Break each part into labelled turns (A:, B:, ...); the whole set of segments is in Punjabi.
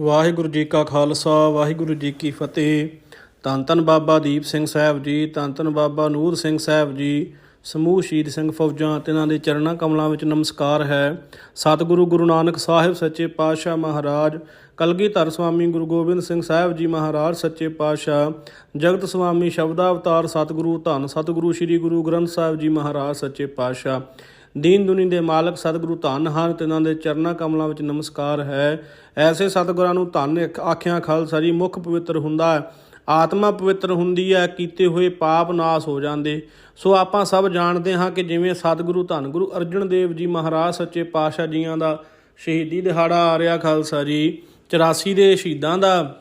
A: ਵਾਹਿਗੁਰੂ ਜੀ ਕਾ ਖਾਲਸਾ, ਵਾਹਿਗੁਰੂ ਜੀ ਕੀ ਫਤਿਹ। ਧੰਨ ਧੰਨ ਬਾਬਾ ਦੀਪ ਸਿੰਘ ਸਾਹਿਬ ਜੀ, ਧੰਨ ਧੰਨ ਬਾਬਾ ਨੂਰ ਸਿੰਘ ਸਾਹਿਬ ਜੀ, ਸਮੂਹ ਸ਼ਹੀਦ ਸਿੰਘ ਫੌਜਾਂ ਤੇ ਇਹਨਾਂ ਦੇ ਚਰਨਾਂ ਕਮਲਾਂ ਵਿੱਚ ਨਮਸਕਾਰ ਹੈ। ਸਤਿਗੁਰੂ ਗੁਰੂ ਨਾਨਕ ਸਾਹਿਬ ਸੱਚੇ ਪਾਤਸ਼ਾਹ ਮਹਾਰਾਜ, ਕਲਗੀਧਰ ਸਵਾਮੀ ਗੁਰੂ ਗੋਬਿੰਦ ਸਿੰਘ ਸਾਹਿਬ ਜੀ ਮਹਾਰਾਜ ਸੱਚੇ ਪਾਤਸ਼ਾਹ, ਜਗਤ ਸਵਾਮੀ ਸੁਆਮੀ ਸ਼ਬਦਾਵਤਾਰ ਸਤਿਗੁਰੂ ਧੰਨ ਸਤਿਗੁਰੂ ਸ੍ਰੀ ਗੁਰੂ ਗ੍ਰੰਥ ਸਾਹਿਬ ਜੀ ਮਹਾਰਾਜ ਸੱਚੇ ਪਾਤਸ਼ਾਹ। ਦੀਨ ਦੁਨੀ ਦੇ ਮਾਲਕ ਸਤਿਗੁਰੂ ਧੰਨ ਹਨ ਤੇ ਇਹਨਾਂ ਦੇ ਚਰਨਾਂ ਕਮਲਾਂ ਵਿੱਚ ਨਮਸਕਾਰ ਹੈ। ਐਸੇ ਸਤਿਗੁਰਾਂ ਨੂੰ ਧੰਨ ਆਖ- ਆਖਿਆਂ ਖਾਲਸਾ ਜੀ, ਮੁੱਖ ਪਵਿੱਤਰ ਹੁੰਦਾ ਹੈ। ਆਤਮਾ ਪਵਿੱਤਰ ਹੁੰਦੀ ਹੈ, ਕੀਤੇ ਹੋਏ ਪਾਪ ਨਾਸ ਹੋ ਜਾਂਦੇ। ਸੋ ਆਪਾਂ ਸਭ ਜਾਣਦੇ ਹਾਂ ਕਿ ਜਿਵੇਂ ਸਤਿਗੁਰੂ ਧੰਨ ਗੁਰੂ ਅਰਜਨ ਦੇਵ ਜੀ ਮਹਾਰਾਜ ਸੱਚੇ ਪਾਤਸ਼ਾਹ ਜੀਆਂ ਦਾ ਸ਼ਹੀਦੀ ਦਿਹਾੜਾ ਆ ਰਿਹਾ ਖਾਲਸਾ ਜੀ 84 ਦੇ ਸ਼ਹੀਦਾਂ ਦਾ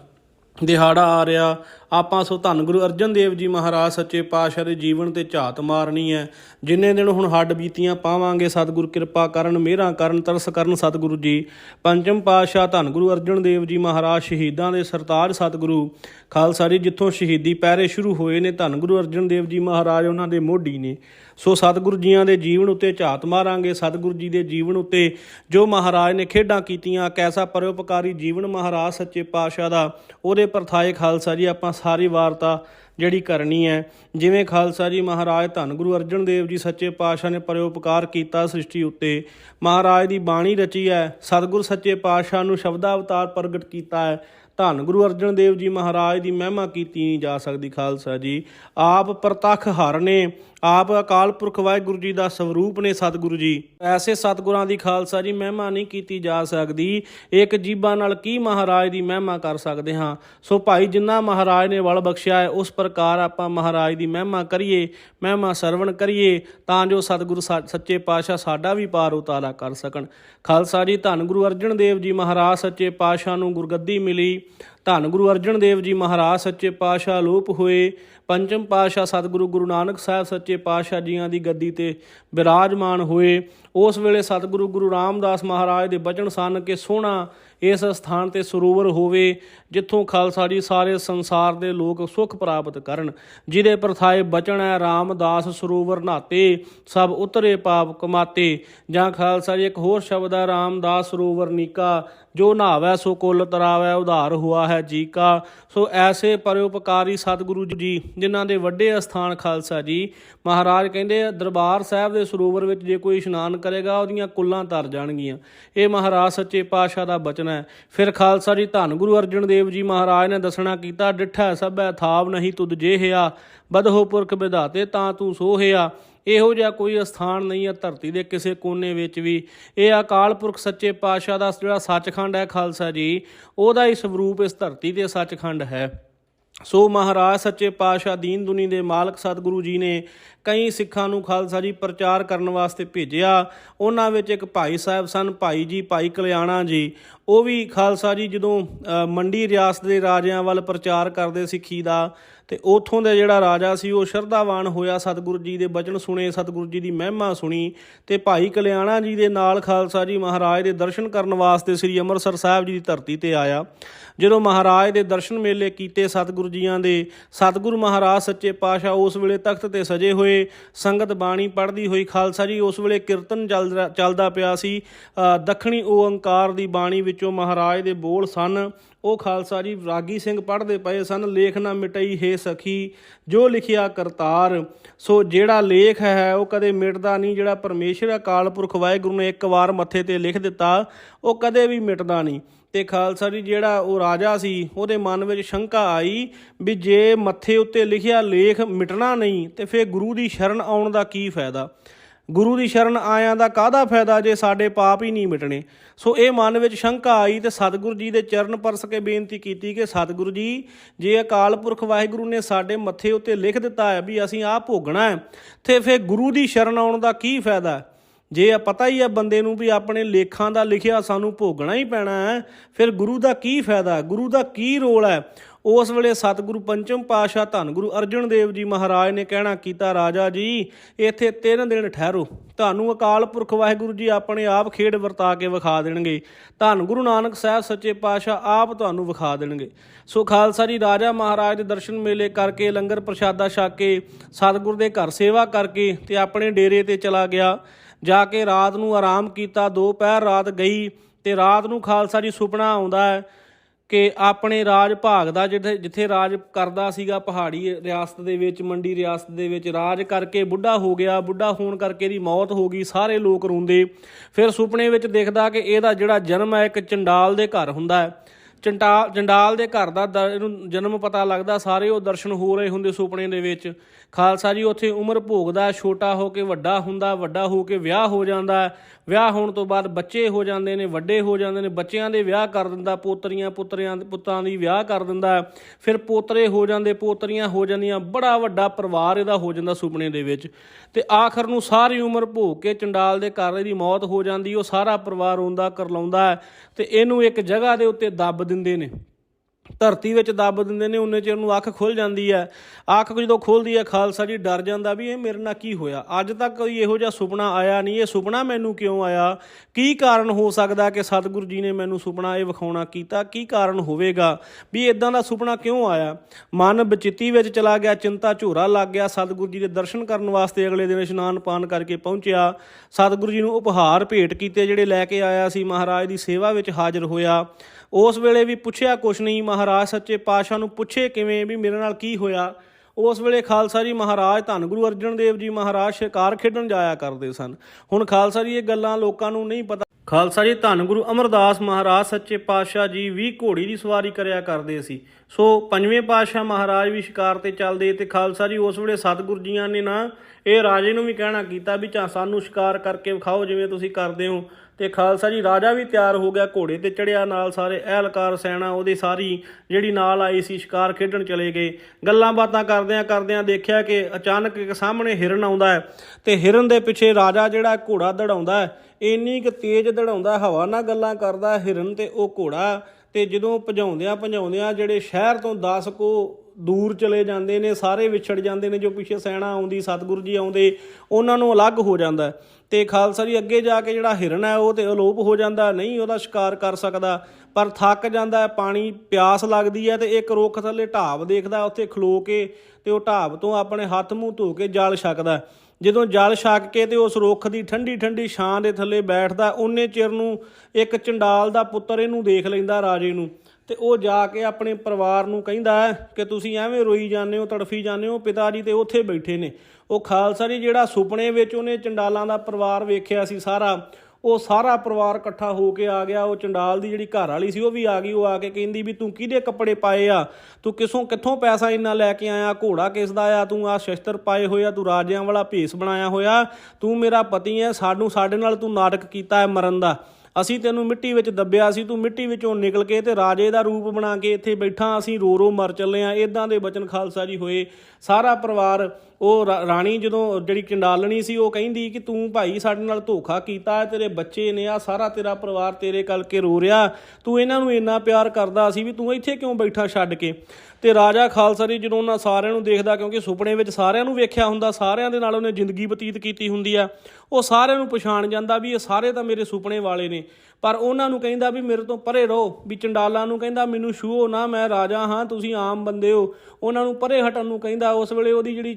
A: ਦਿਹਾੜਾ ਆ ਰਿਹਾ। ਆਪਾਂ ਸੋ ਧੰਨ ਗੁਰੂ ਅਰਜਨ ਦੇਵ ਜੀ ਮਹਾਰਾਜ ਸੱਚੇ ਪਾਤਸ਼ਾਹ ਦੇ ਜੀਵਨ ਤੇ ਝਾਤ ਮਾਰਨੀ ਹੈ। ਜਿੰਨੇ ਦਿਨ ਹੁਣ ਹੱਡ ਬੀਤੀਆਂ ਪਾਵਾਂਗੇ, ਸਤਿਗੁਰ ਕਿਰਪਾ ਕਰਨ, ਮਿਹਰਾਂ ਕਰਨ, ਤਰਸ ਕਰਨ ਸਤਿਗੁਰੂ ਜੀ। ਪੰਚਮ ਪਾਤਸ਼ਾਹ ਧੰਨ ਗੁਰੂ ਅਰਜਨ ਦੇਵ ਜੀ ਮਹਾਰਾਜ ਸ਼ਹੀਦਾਂ ਦੇ ਸਰਤਾਜ ਸਤਿਗੁਰੂ। ਖਾਲਸਾ ਜੀ ਜਿੱਥੋਂ ਸ਼ਹੀਦੀ ਪਹਿਰੇ ਸ਼ੁਰੂ ਹੋਏ ਨੇ, ਧੰਨ ਗੁਰੂ ਅਰਜਨ ਦੇਵ ਜੀ ਮਹਾਰਾਜ ਉਹਨਾਂ ਦੇ ਮੋਢੀ ਨੇ। ਸੋ ਸਤਿਗੁਰੂ ਜੀਆਂ ਦੇ ਜੀਵਨ ਉੱਤੇ ਝਾਤ ਮਾਰਾਂਗੇ, ਸਤਿਗੁਰੂ ਜੀ ਦੇ ਜੀਵਨ ਉੱਤੇ ਜੋ ਮਹਾਰਾਜ ਨੇ ਖੇਡਾਂ ਕੀਤੀਆਂ, ਕੈਸਾ ਪਰਉਪਕਾਰੀ ਜੀਵਨ ਮਹਾਰਾਜ ਸੱਚੇ ਪਾਤਸ਼ਾਹ ਦਾ, ਉਹਦੇ ਪਰਥਾਏ ਖਾਲਸਾ ਜੀ ਆਪਾਂ ਸਾਰੀ ਵਾਰਤਾ ਜਿਹੜੀ ਕਰਨੀ ਹੈ। ਜਿਵੇਂ ਖਾਲਸਾ ਜੀ ਮਹਾਰਾਜ ਧੰਨ ਗੁਰੂ ਅਰਜਨ ਦੇਵ ਜੀ ਸੱਚੇ ਪਾਤਸ਼ਾਹ ਨੇ ਪਰਉਪਕਾਰ ਕੀਤਾ ਸ੍ਰਿਸ਼ਟੀ ਉੱਤੇ। ਮਹਾਰਾਜ ਦੀ ਬਾਣੀ ਰਚੀ ਹੈ, ਸਤਿਗੁਰ ਸੱਚੇ ਪਾਤਸ਼ਾਹ ਨੂੰ ਸ਼ਬਦਾਵਤਾਰ ਪ੍ਰਗਟ ਕੀਤਾ ਹੈ। ਧੰਨ ਗੁਰੂ ਅਰਜਨ ਦੇਵ ਜੀ ਮਹਾਰਾਜ ਦੀ ਮਹਿਮਾ ਕੀਤੀ ਨਹੀਂ ਜਾ ਸਕਦੀ ਖਾਲਸਾ ਜੀ। ਆਪ ਪ੍ਰਤੱਖ ਹਰ ਨੇ ਆਪ ਅਕਾਲ ਪੁਰਖ ਵਾਹਿਗੁਰੂ ਜੀ ਦਾ ਸਵਰੂਪ ਨੇ ਸਤਿਗੁਰੂ ਜੀ। ਐਸੇ ਸਤਿਗੁਰਾਂ ਦੀ ਖਾਲਸਾ ਜੀ, ਮਹਿਮਾ ਨਹੀਂ ਕੀਤੀ ਜਾ ਸਕਦੀ। ਇੱਕ ਜੀਬਾਂ ਨਾਲ ਕੀ ਮਹਾਰਾਜ ਦੀ ਮਹਿਮਾ ਕਰ ਸਕਦੇ ਹਾਂ? ਸੋ ਭਾਈ ਜਿੰਨਾ ਮਹਾਰਾਜ ਨੇ ਵਲ ਬਖਸ਼ਿਆ ਹੈ, ਉਸ ਪ੍ਰਕਾਰ ਆਪਾਂ ਮਹਾਰਾਜ ਦੀ ਮਹਿਮਾ ਕਰੀਏ, ਮਹਿਮਾ ਸਰਵਣ ਕਰੀਏ, ਤਾਂ ਜੋ ਸਤਿਗੁਰੂ ਸਾ- ਸੱਚੇ ਪਾਤਸ਼ਾਹ ਸਾਡਾ ਵੀ ਪਾਰ ਉਤਾਰਾ ਕਰ ਸਕਣ। ਖਾਲਸਾ ਜੀ, ਧੰਨ ਗੁਰੂ ਅਰਜਨ ਦੇਵ ਜੀ ਮਹਾਰਾਜ ਸੱਚੇ ਪਾਤਸ਼ਾਹ ਨੂੰ ਗੁਰਗੱਦੀ ਮਿਲੀ। ਧੰਨ ਗੁਰੂ ਅਰਜਨ ਦੇਵ ਜੀ ਮਹਾਰਾਜ, ਸੱਚੇ ਪਾਤਸ਼ਾਹ ਲੋਪ ਹੋਏ। ਪੰਚਮ ਪਾਤਸ਼ਾਹ ਸਤਿਗੁਰੂ ਗੁਰੂ ਨਾਨਕ ਸਾਹਿਬ, ਸੱਚੇ ਪਾਤਸ਼ਾਹ ਜੀਆਂ ਦੀ ਗੱਦੀ ਤੇ ਬਿਰਾਜਮਾਨ ਹੋਏ। ਉਸ ਵੇਲੇ ਸਤਿਗੁਰੂ ਗੁਰੂ ਰਾਮਦਾਸ ਮਹਾਰਾਜ ਦੇ ਬਚਨ ਸਨ ਕਿ ਸੋਹਣਾ ਇਸ ਸਥਾਨ ਤੇ ਸਰੋਵਰ ਹੋਵੇ। ਜਿੱਥੋਂ ਖਾਲਸਾ ਜੀ ਸਾਰੇ ਸੰਸਾਰ ਦੇ ਲੋਕ ਸੁਖ ਪ੍ਰਾਪਤ ਕਰਨ, ਜਿਹਦੇ ਪ੍ਰਥਾਏ ਬਚਣ ਹੈ ਰਾਮਦਾਸ ਸਰੋਵਰ ਨਾਤੇ, ਸਭ ਉਤਰੇ ਪਾਪ ਕਮਾਤੇ। ਜਾਂ ਖਾਲਸਾ ਜੀ ਇੱਕ ਹੋਰ ਸ਼ਬਦ ਹੈ, ਰਾਮਦਾਸ ਸਰੋਵਰ ਨੀਕਾ, ਜੋ ਨਹਾਵੈ ਸੋ ਕੁੱਲ ਤਰਾਵੈ, ਉਧਾਰ ਹੁਆ ਹੈ ਜੀ ਕਾ ਸੋ ਐਸੇ ਪਰਉਪਕਾਰੀ ਸਤਿਗੁਰੂ ਜੀ, ਜਿਨ੍ਹਾਂ ਦੇ ਵੱਡੇ ਅਸਥਾਨ ਖਾਲਸਾ ਜੀ, ਮਹਾਰਾਜ ਕਹਿੰਦੇ ਦਰਬਾਰ ਸਾਹਿਬ ਦੇ ਸਰੋਵਰ ਵਿੱਚ ਜੇ ਕੋਈ ਇਸ਼ਨਾਨ ਕਰੇਗਾ, ਉਹਦੀਆਂ ਕੁੱਲਾਂ ਤਰ ਜਾਣਗੀਆਂ। ਇਹ ਮਹਾਰਾਜ ਸੱਚੇ ਪਾਤਸ਼ਾਹ ਦਾ ਬਚਨ ਹੈ। ਫਿਰ ਖਾਲਸਾ ਜੀ ਧੰਨ ਗੁਰੂ ਅਰਜਨ ਦੇਵ ਜੀ ਮਹਾਰਾਜ ਨੇ ਦੱਸਣਾ ਕੀਤਾ, ਡਿਠਾ ਸਭੈ ਥਾਵ ਨਹੀਂ ਤੁਧ ਜੇਹਿਆ, ਬਦਹੋ ਪੁਰਖ ਵਿਧਾਤੇ ਤਾਂ ਤੂੰ ਸੋਹਿਆ। ਇਹੋ ਜਿਹਾ ਕੋਈ ਅਸਥਾਨ ਨਹੀਂ ਹੈ ਧਰਤੀ ਦੇ ਕਿਸੇ ਕੋਨੇ ਵਿੱਚ ਵੀ। ਇਹ ਅਕਾਲ ਪੁਰਖ ਸੱਚੇ ਪਾਤਸ਼ਾਹ ਦਾ ਜਿਹੜਾ ਸੱਚਖੰਡ ਹੈ ਖਾਲਸਾ ਜੀ, ਉਹਦਾ ਹੀ ਸਰੂਪ ਇਸ ਧਰਤੀ ਤੇ ਸੱਚਖੰਡ ਹੈ। ਸੋ ਮਹਾਰਾਜ, ਸੱਚੇ ਪਾਤਸ਼ਾਹ ਦੀਨ ਦੁਨੀ ਦੇ ਮਾਲਕ ਸਤਿਗੁਰੂ ਜੀ ਨੇ ਕਈ ਸਿੱਖਾਂ ਨੂੰ ਖਾਲਸਾ ਜੀ ਪ੍ਰਚਾਰ ਕਰਨ ਵਾਸਤੇ ਭੇਜਿਆ। ਉਹਨਾਂ ਵਿੱਚ ਇੱਕ ਭਾਈ ਸਾਹਿਬ ਸਨ, ਭਾਈ ਜੀ, ਭਾਈ ਕਲਿਆਣਾ ਜੀ। ਉਹ ਵੀ ਖਾਲਸਾ ਜੀ ਜਦੋਂ ਮੰਡੀ ਰਿਆਸਤ ਦੇ ਰਾਜਿਆਂ ਵੱਲ ਪ੍ਰਚਾਰ ਕਰਦੇ ਸਿੱਖੀ ਦਾ, ਤੇ ਉਥੋਂ ਦਾ ਜਿਹੜਾ ਰਾਜਾ ਸੀ ਉਹ ਸ਼ਰਧਾਵਾਨ ਹੋਇਆ, ਸਤਿਗੁਰੂ ਜੀ ਦੇ ਬਚਨ ਸੁਣੇ, ਸਤਿਗੁਰੂ ਜੀ ਦੀ ਮਹਿਮਾ ਸੁਣੀ, ਤੇ ਭਾਈ ਕਲਿਆਣਾ ਜੀ ਦੇ ਨਾਲ ਖਾਲਸਾ ਜੀ ਮਹਾਰਾਜ ਦੇ ਦਰਸ਼ਨ ਕਰਨ ਵਾਸਤੇ ਸ੍ਰੀ ਅੰਮ੍ਰਿਤਸਰ ਸਾਹਿਬ ਜੀ ਦੀ ਧਰਤੀ ਤੇ ਆਇਆ। ਜਦੋਂ ਮਹਾਰਾਜ ਦੇ ਦਰਸ਼ਨ ਮੇਲੇ ਕੀਤੇ ਸਤਿਗੁਰੂ ਜੀਆਂ ਦੇ, ਸਤਿਗੁਰੂ ਮਹਾਰਾਜ ਸੱਚੇ ਪਾਤਸ਼ਾਹ ਉਸ ਵੇਲੇ ਤਖਤ ਤੇ ਸਜੇ ਹੋਏ ਸੰਗਤ ਬਾਣੀ ਪੜ੍ਹਦੀ ਹੋਈ ਖਾਲਸਾ ਜੀ, ਉਸ ਵੇਲੇ ਕੀਰਤਨ ਚੱਲ- ਚੱਲਦਾ ਪਿਆ ਸੀ। ਦੱਖਣੀ ਓੰਕਾਰ ਦੀ ਬਾਣੀ ਵਿੱਚੋਂ ਮਹਾਰਾਜ ਦੇ ਬੋਲ ਸਨ। ਉਹ ਖਾਲਸਾ ਜੀ ਰਾਗੀ ਸਿੰਘ ਪੜ੍ਹਦੇ ਪਏ ਸਨ, ਲੇਖ ਨਾ ਮਿਟਈ ਹੈ ਸਖੀ, ਜੋ ਲਿਖਿਆ ਕਰਤਾਰ। ਸੋ ਜਿਹੜਾ ਲੇਖ ਹੈ, ਉਹ ਕਦੇ ਮਿਟਦਾ ਨਹੀਂ, ਜਿਹੜਾ ਪਰਮੇਸ਼ਰ ਅਕਾਲ ਪੁਰਖ ਵਾਹਿਗੁਰੂ ਨੇ ਇੱਕ ਵਾਰ ਮੱਥੇ ਤੇ ਲਿਖ ਦਿੱਤਾ, ਉਹ ਕਦੇ ਵੀ ਮਿਟਦਾ ਨਹੀਂ। ਤੇ ਖਾਲਸਾ ਜੀ ਜਿਹੜਾ ਉਹ ਰਾਜਾ ਸੀ, ਉਹਦੇ ਮਨ ਵਿੱਚ ਸ਼ੰਕਾ ਆਈ ਵੀ ਜੇ ਮੱਥੇ ਉੱਤੇ ਲਿਖਿਆ ਲੇਖ ਮਿਟਣਾ ਨਹੀਂ, ਤੇ ਫਿਰ ਗੁਰੂ ਦੀ ਸ਼ਰਨ ਆਉਣ ਦਾ ਕੀ ਫਾਇਦਾ? ਗੁਰੂ ਦੀ ਸ਼ਰਨ ਆਇਆਂ ਦਾ ਕਾਹਦਾ ਫਾਇਦਾ ਜੇ ਸਾਡੇ ਪਾਪ ਹੀ ਨਹੀਂ ਮਿਟਣੇ? ਸੋ ਇਹ ਮਨ ਵਿੱਚ ਸ਼ੰਕਾ ਆਈ ਤੇ ਸਤਿਗੁਰੂ ਜੀ ਦੇ ਚਰਨ ਪਰਸ ਕੇ ਬੇਨਤੀ ਕੀਤੀ ਕਿ ਸਤਿਗੁਰੂ ਜੀ, ਜੇ ਅਕਾਲ ਪੁਰਖ ਵਾਹਿਗੁਰੂ ਨੇ ਸਾਡੇ ਮੱਥੇ ਉੱਤੇ ਲਿਖ ਦਿੱਤਾ ਹੈ ਵੀ ਅਸੀਂ ਆਹ ਭੋਗਣਾ ਹੈ, ਤੇ ਫਿਰ ਗੁਰੂ ਦੀ ਸ਼ਰਨ ਆਉਣ ਦਾ ਕੀ ਫਾਇਦਾ? ਜੇ ਪਤਾ ਹੀ ਹੈ ਬੰਦੇ ਨੂੰ ਵੀ ਆਪਣੇ ਲੇਖਾਂ ਦਾ ਲਿਖਿਆ ਸਾਨੂੰ ਭੋਗਣਾ ਹੀ ਪੈਣਾ ਹੈ, ਫਿਰ ਗੁਰੂ ਦਾ ਕੀ ਫਾਇਦਾ? ਗੁਰੂ ਦਾ ਕੀ ਰੋਲ ਹੈ? ਉਸ ਵੇਲੇ ਸਤਿਗੁਰੂ ਪੰਚਮ ਪਾਤਸ਼ਾਹ ਧੰਨ ਗੁਰੂ ਅਰਜਨ ਦੇਵ ਜੀ ਮਹਾਰਾਜ ਨੇ ਕਹਿਣਾ ਕੀਤਾ, ਰਾਜਾ ਜੀ, ਇੱਥੇ ਤਿੰਨ ਦਿਨ ਠਹਿਰੋ। ਤੁਹਾਨੂੰ ਅਕਾਲ ਪੁਰਖ ਵਾਹਿਗੁਰੂ ਜੀ ਆਪਣੇ ਆਪ ਖੇਡ ਵਰਤਾ ਕੇ ਵਿਖਾ ਦੇਣਗੇ। ਧੰਨ ਗੁਰੂ ਨਾਨਕ ਸਾਹਿਬ ਸੱਚੇ ਪਾਤਸ਼ਾਹ ਆਪ ਤੁਹਾਨੂੰ ਵਿਖਾ ਦੇਣਗੇ। ਸੋ ਖਾਲਸਾ ਜੀ, ਰਾਜਾ ਮਹਾਰਾਜ ਦੇ ਦਰਸ਼ਨ ਮੇਲੇ ਕਰਕੇ, ਲੰਗਰ ਪ੍ਰਸ਼ਾਦਾ ਛਕ ਕੇ, ਸਤਿਗੁਰ ਦੇ ਘਰ ਸੇਵਾ ਕਰਕੇ ਤੇ ਆਪਣੇ ਡੇਰੇ ਤੇ ਚਲਾ ਗਿਆ। ਜਾ ਕੇ ਰਾਤ ਨੂੰ ਆਰਾਮ ਕੀਤਾ ਦੋ ਪਹਿਰ ਰਾਤ ਗਈ ਤੇ ਰਾਤ ਨੂੰ ਖਾਲਸਾ ਜੀ ਸੁਪਨਾ ਆਉਂਦਾ ਹੈ ਕਿ ਆਪਣੇ ਰਾਜ ਭਾਗ ਦਾ ਜਿੱਥੇ ਜਿੱਥੇ ਰਾਜ ਕਰਦਾ ਸੀਗਾ ਪਹਾੜੀ ਰਿਆਸਤ ਦੇ ਵਿੱਚ, ਮੰਡੀ ਰਿਆਸਤ ਦੇ ਵਿੱਚ, ਰਾਜ ਕਰਕੇ ਬੁੱਢਾ ਹੋ ਗਿਆ, ਬੁੱਢਾ ਹੋਣ ਕਰਕੇ ਇਹਦੀ ਮੌਤ ਹੋ ਗਈ, ਸਾਰੇ ਲੋਕ ਰੋਂਦੇ। ਫਿਰ ਸੁਪਨੇ ਵਿੱਚ ਦੇਖਦਾ ਕਿ ਇਹਦਾ ਜਿਹੜਾ ਜਨਮ ਹੈ, ਇੱਕ ਚੰਡਾਲ ਦੇ ਘਰ ਹੁੰਦਾ ਹੈ। ਚੰਡਾ ਚੰਡਾਲ ਦੇ ਘਰ ਦਾ ਦਰ- ਇਹਨੂੰ ਜਨਮ ਪਤਾ ਲੱਗਦਾ, ਸਾਰੇ ਉਹ ਦਰਸ਼ਨ ਹੋ ਰਹੇ ਹੁੰਦੇ ਸੁਪਨੇ ਦੇ ਵਿੱਚ। ਖਾਲਸਾ ਜੀ, ਉੱਥੇ ਉਮਰ ਭੋਗਦਾ, ਛੋਟਾ ਹੋ ਕੇ ਵੱਡਾ ਹੁੰਦਾ, ਵੱਡਾ ਹੋ ਕੇ ਵਿਆਹ ਹੋ ਜਾਂਦਾ। ਵਿਆਹ ਹੋਣ ਤੋਂ ਬਾਅਦ ਬੱਚੇ ਹੋ ਜਾਂਦੇ ਨੇ, ਵੱਡੇ ਹੋ ਜਾਂਦੇ ਨੇ, ਬੱਚਿਆਂ ਦੇ ਵਿਆਹ ਕਰ ਦਿੰਦਾ, ਪੋਤਰੀਆਂ, ਪੁੱਤਰਿਆਂ, ਪੁੱਤਾਂ ਦੀ ਵਿਆਹ ਕਰ ਦਿੰਦਾ। ਫਿਰ ਪੋਤਰੇ ਹੋ ਜਾਂਦੇ, ਪੋਤਰੀਆਂ ਹੋ ਜਾਂਦੀਆਂ, ਬੜਾ ਵੱਡਾ ਪਰਿਵਾਰ ਇਹਦਾ ਹੋ ਜਾਂਦਾ ਸੁਪਨੇ ਦੇ ਵਿੱਚ। ਤੇ ਆਖਰ ਨੂੰ ਸਾਰੀ ਉਮਰ ਭੋਗ ਕੇ ਚੰਡਾਲ ਦੇ ਘਰ ਇਹਦੀ ਮੌਤ ਹੋ ਜਾਂਦੀ, ਉਹ ਸਾਰਾ ਪਰਿਵਾਰ ਰੋਂਦਾ ਕਰਲਾਉਂਦਾ ਹੈ ਤੇ ਇਹਨੂੰ ਇੱਕ ਜਗ੍ਹਾ ਦੇ ਉੱਤੇ ਦੱਬ ਦਿੰਦੇ ਨੇ। ਧਰਤੀ ਵਿੱਚ ਦੱਬ ਦਿੰਦੇ ਨੇ ਉਹਨੇ ਚਿਰ ਨੂੰ ਅੱਖ ਖੁੱਲ ਜਾਂਦੀ ਹੈ। ਅੱਖ ਜਦੋਂ ਖੁੱਲਦੀ ਹੈ, ਖਾਲਸਾ ਜੀ ਡਰ ਜਾਂਦਾ ਵੀ ਇਹ ਮੇਰੇ ਨਾਲ ਕੀ ਹੋਇਆ? ਅੱਜ ਤੱਕ ਕੋਈ ਇਹੋ ਜਿਹਾ ਸੁਪਨਾ ਆਇਆ ਨਹੀਂ। ਇਹ ਸੁਪਨਾ ਮੈਨੂੰ ਕਿਉਂ ਆਇਆ? ਕੀ ਕਾਰਨ ਹੋ ਸਕਦਾ ਕਿ ਸਤਿਗੁਰੂ ਜੀ ਨੇ ਮੈਨੂੰ ਸੁਪਨਾ ਇਹ ਵਿਖਾਉਣਾ ਕੀਤਾ? ਕੀ ਕਾਰਨ ਹੋਵੇਗਾ? ਵੀ ਇਦਾਂ ਦਾ ਸੁਪਨਾ ਕਿਉਂ ਆਇਆ? ਮਨ ਬਚਿੱਤੀ ਵਿੱਚ ਚਲਾ ਗਿਆ, ਚਿੰਤਾ ਝੋਰਾ ਲੱਗ ਗਿਆ। ਸਤਿਗੁਰੂ ਜੀ ਦੇ ਦਰਸ਼ਨ ਕਰਨ ਵਾਸਤੇ ਅਗਲੇ ਦਿਨ ਇਸ਼ਨਾਨ ਪਾਨ ਕਰਕੇ ਪਹੁੰਚਿਆ। ਸਤਿਗੁਰੂ ਜੀ ਨੂੰ ਉਪਹਾਰ ਭੇਟ ਕੀਤੇ, ਜਿਹੜੇ ਲੈ ਕੇ ਆਇਆ ਸੀ, ਮਹਾਰਾਜ ਦੀ ਸੇਵਾ ਵਿੱਚ ਹਾਜ਼ਰ ਹੋਇਆ। ਉਸ ਵੇਲੇ ਵੀ ਪੁੱਛਿਆ ਕੁਛ ਨਹੀਂ, ਮਹਾਰਾਜ ਸੱਚੇ ਪਾਤਸ਼ਾਹ ਨੂੰ ਪੁੱਛੇ ਕਿਵੇਂ ਵੀ ਮੇਰੇ ਨਾਲ ਕੀ ਹੋਇਆ। ਉਸ ਵੇਲੇ ਖਾਲਸਾ ਜੀ ਮਹਾਰਾਜ ਧੰਨ ਗੁਰੂ ਅਰਜਨ ਦੇਵ ਜੀ ਮਹਾਰਾਜ ਸ਼ਿਕਾਰ ਖੇਡਣ ਜਾਇਆ ਕਰਦੇ ਸਨ। ਹੁਣ ਖਾਲਸਾ ਜੀ ਇਹ ਗੱਲਾਂ ਲੋਕਾਂ ਨੂੰ ਨਹੀਂ ਪਤਾ। ਖਾਲਸਾ ਜੀ ਧੰਨ ਗੁਰੂ ਅਮਰਦਾਸ ਮਹਾਰਾਜ ਸੱਚੇ ਪਾਤਸ਼ਾਹ ਜੀ ਵੀ ਘੋੜੀ ਦੀ ਸਵਾਰੀ ਕਰਿਆ ਕਰਦੇ ਸੀ। ਸੋ ਪੰਜਵੇਂ ਪਾਤਸ਼ਾਹ ਮਹਾਰਾਜ ਵੀ ਸ਼ਿਕਾਰ ਤੇ ਚੱਲਦੇ ਤੇ ਖਾਲਸਾ ਜੀ ਉਸ ਵੇਲੇ ਸਤਿਗੁਰ ਜੀਆਂ ਨੇ ਨਾ ਇਹ ਰਾਜੇ ਨੂੰ ਵੀ ਕਹਿਣਾ ਕੀਤਾ ਵੀ ਚਾ ਸਾਨੂੰ ਸ਼ਿਕਾਰ ਕਰਕੇ ਵਿਖਾਓ ਜਿਵੇਂ ਤੁਸੀਂ ਕਰਦੇ ਹੋ। ਤੇ ਖਾਲਸਾ ਜੀ, ਰਾਜਾ ਵੀ ਤਿਆਰ ਹੋ ਗਿਆ ਘੋੜੇ ਤੇ ਚੜਿਆ ਨਾਲ ਸਾਰੇ ਅਹਿਲਕਾਰ, ਸੈਨਾ ਉਹਦੀ ਸਾਰੀ ਜਿਹੜੀ ਨਾਲ ਆਈ ਸੀ, ਸ਼ਿਕਾਰ ਖੇਡਣ ਚਲੇ ਗਏ। ਗੱਲਾਂ ਬਾਤਾਂ ਕਰਦਿਆਂ ਕਰਦਿਆਂ ਦੇਖਿਆ ਕਿ ਅਚਾਨਕ ਇੱਕ ਸਾਹਮਣੇ ਹਿਰਨ ਆਉਂਦਾ ਹੈ ਤੇ ਹਿਰਨ ਦੇ ਪਿੱਛੇ ਰਾਜਾ ਜਿਹੜਾ ਘੋੜਾ ਦੜਾਉਂਦਾ ਹੈ, ਇੰਨੀ ਕੁ ਤੇਜ਼ ਦੜਾਉਂਦਾ, ਹਵਾ ਨਾਲ ਗੱਲਾਂ ਕਰਦਾ, ਹਿਰਨ ਤੇ ਉਹ ਘੋੜਾ ਤੇ ਜਦੋਂ ਭਜਾਉਂਦਿਆਂ ਭਜਾਉਂਦਿਆਂ ਜਿਹੜੇ ਸ਼ਹਿਰ ਤੋਂ 10 ਕੋ ਦੂਰ ਚਲੇ ਜਾਂਦੇ ਨੇ, ਸਾਰੇ ਵਿਛੜ ਜਾਂਦੇ ਨੇ ਜੋ ਪਿੱਛੇ ਸੈਣਾ ਆਉਂਦੀ, ਸਤਿਗੁਰੂ ਜੀ ਆਉਂਦੇ, ਉਹਨਾਂ ਨੂੰ ਅਲੱਗ ਹੋ ਜਾਂਦਾ ਹੈ। ਤੇ ਖਾਲਸਾ ਜੀ ਅੱਗੇ ਜਾ ਕੇ ਜਿਹੜਾ ਹਿਰਨ ਹੈ, ਉਹ ਤੇ ਅਲੋਪ ਹੋ ਜਾਂਦਾ ਨਹੀਂ, ਉਹਦਾ ਸ਼ਿਕਾਰ ਕਰ ਸਕਦਾ, ਪਰ ਥੱਕ ਜਾਂਦਾ ਪਾਣੀ ਪਿਆਸ ਲੱਗਦੀ ਹੈ ਤੇ ਇੱਕ ਰੁੱਖ ਥੱਲੇ ਢਾਬ ਦੇਖਦਾ ਉੱਥੇ ਖਲੋ ਕੇ ਤੇ ਉਹ ਢਾਬ ਤੋਂ ਆਪਣੇ ਹੱਥ ਮੂੰਹ ਧੋ ਕੇ ਜਲ ਛਕਦਾ ਜਦੋਂ ਜਲ ਛਕ ਕੇ ਤੇ ਉਸ ਰੁੱਖ ਦੀ ਠੰਡੀ ਠੰਡੀ ਛਾਂ ਦੇ ਥੱਲੇ ਬੈਠਦਾ ਉਹਨੇ ਚਿਰ ਨੂੰ ਇੱਕ ਚੰਡਾਲ ਦਾ ਪੁੱਤਰ ਇਹਨੂੰ ਦੇਖ ਲੈਂਦਾ ਰਾਜੇ ਨੂੰ। ਤੇ ਉਹ ਜਾ ਕੇ ਆਪਣੇ ਪਰਿਵਾਰ ਨੂੰ ਕਹਿੰਦਾ ਕਿ ਤੁਸੀਂ ਐਵੇਂ ਰੋਈ ਜਾਂਦੇ ਹੋ, ਤੜਫੀ ਜਾਂਦੇ ਹੋ, ਪਿਤਾ ਜੀ ਤੇ ਉੱਥੇ ਬੈਠੇ ਨੇ। ਉਹ ਖਾਲਸਾ ਜੀ ਜਿਹੜਾ ਸੁਪਨੇ ਵਿੱਚ ਉਹਨੇ ਚੰਡਾਲਾਂ ਦਾ ਪਰਿਵਾਰ ਵੇਖਿਆ ਸੀ ਸਾਰਾ, ਉਹ ਸਾਰਾ ਪਰਿਵਾਰ ਇਕੱਠਾ ਹੋ ਕੇ ਆ ਗਿਆ। ਉਹ ਚੰਡਾਲ ਦੀ ਜਿਹੜੀ ਘਰ ਵਾਲੀ ਸੀ ਉਹ ਵੀ ਆ ਗਈ। ਉਹ ਆ ਕੇ ਕਹਿੰਦੀ ਵੀ ਤੂੰ ਕਿਹਦੇ ਕੱਪੜੇ ਪਾਏ ਆ? ਤੂੰ ਕਿਸੋਂ, ਕਿੱਥੋਂ ਪੈਸਾ ਇੰਨਾ ਲੈ ਕੇ ਆਇਆ? ਘੋੜਾ ਕਿਸ ਦਾ ਆ? ਤੂੰ ਆ ਸ਼ਸਤਰ ਪਾਏ ਹੋਏ ਆ, ਤੂੰ ਰਾਜਿਆਂ ਵਾਲਾ ਭੇਸ ਬਣਾਇਆ ਹੋਇਆ। ਤੂੰ ਮੇਰਾ ਪਤੀ ਹੈ ਸਾਨੂੰ ਸਾਡੇ ਨਾਲ ਤੂੰ ਨਾਟਕ ਕੀਤਾ ਹੈ ਮਰਨ ਦਾ। ਅਸੀਂ ਤੈਨੂੰ ਮਿੱਟੀ ਵਿੱਚ ਦੱਬਿਆ ਸੀ, ਤੂੰ ਮਿੱਟੀ ਵਿੱਚੋਂ ਨਿਕਲ ਕੇ ਤੇ ਰਾਜੇ ਦਾ ਰੂਪ ਬਣਾ ਕੇ ਇੱਥੇ ਬੈਠਾ, ਅਸੀਂ ਰੋ ਰੋ ਮਰ ਚੱਲੇ ਆ। ਇਦਾਂ ਦੇ ਬਚਨ ਖਾਲਸਾ ਜੀ ਹੋਏ। ਸਾਰਾ ਪਰਿਵਾਰ, ਉਹ ਰਾਣੀ ਜਦੋਂ ਜਿਹੜੀ ਚੰਡਾਲਣੀ ਸੀ, ਉਹ ਕਹਿੰਦੀ ਕਿ ਤੂੰ ਭਾਈ ਸਾਡੇ ਨਾਲ ਧੋਖਾ ਕੀਤਾ ਹੈ ਤੇਰੇ ਬੱਚੇ ਨੇ ਆ ਸਾਰਾ ਤੇਰਾ ਪਰਿਵਾਰ ਤੇਰੇ ਕਰਕੇ ਰੋ ਰਿਹਾ। ਤੂੰ ਇਹਨਾਂ ਨੂੰ ਇੰਨਾ ਪਿਆਰ ਕਰਦਾ ਸੀ ਵੀ ਤੂੰ ਇੱਥੇ ਕਿਉਂ ਬੈਠਾ ਛੱਡ ਕੇ? ਤੇ ਰਾਜਾ ਖਾਲਸਾ ਜੀ ਜਦੋਂ ਉਹਨਾਂ ਸਾਰਿਆਂ ਨੂੰ ਦੇਖਦਾ, ਕਿਉਂਕਿ ਸੁਪਨੇ ਵਿੱਚ ਸਾਰਿਆਂ ਨੂੰ ਵੇਖਿਆ ਹੁੰਦਾ, ਸਾਰਿਆਂ ਦੇ ਨਾਲ ਉਹਨੇ ਜ਼ਿੰਦਗੀ ਬਤੀਤ ਕੀਤੀ ਹੁੰਦੀ ਆ, ਉਹ ਸਾਰਿਆਂ ਨੂੰ ਪਛਾਣ ਜਾਂਦਾ ਵੀ ਇਹ ਸਾਰੇ ਤਾਂ ਮੇਰੇ ਸੁਪਨੇ ਵਾਲੇ ਨੇ। ਪਰ ਉਹਨਾਂ ਨੂੰ ਕਹਿੰਦਾ ਵੀ ਮੇਰੇ ਤੋਂ ਪਰੇ ਰਹੋ, ਵੀ ਚੰਡਾਲਾਂ ਨੂੰ ਕਹਿੰਦਾ, ਮੈਨੂੰ ਛੂਹੋ ਨਾ, ਮੈਂ ਰਾਜਾ ਹਾਂ, ਤੁਸੀਂ ਆਮ ਬੰਦੇ ਹੋ। ਉਹਨਾਂ ਨੂੰ ਪਰੇ ਹਟਣ ਨੂੰ ਕਹਿੰਦਾ, ਉਸ ਵੇਲੇ ਉਹਦੀ ਜਿਹੜੀ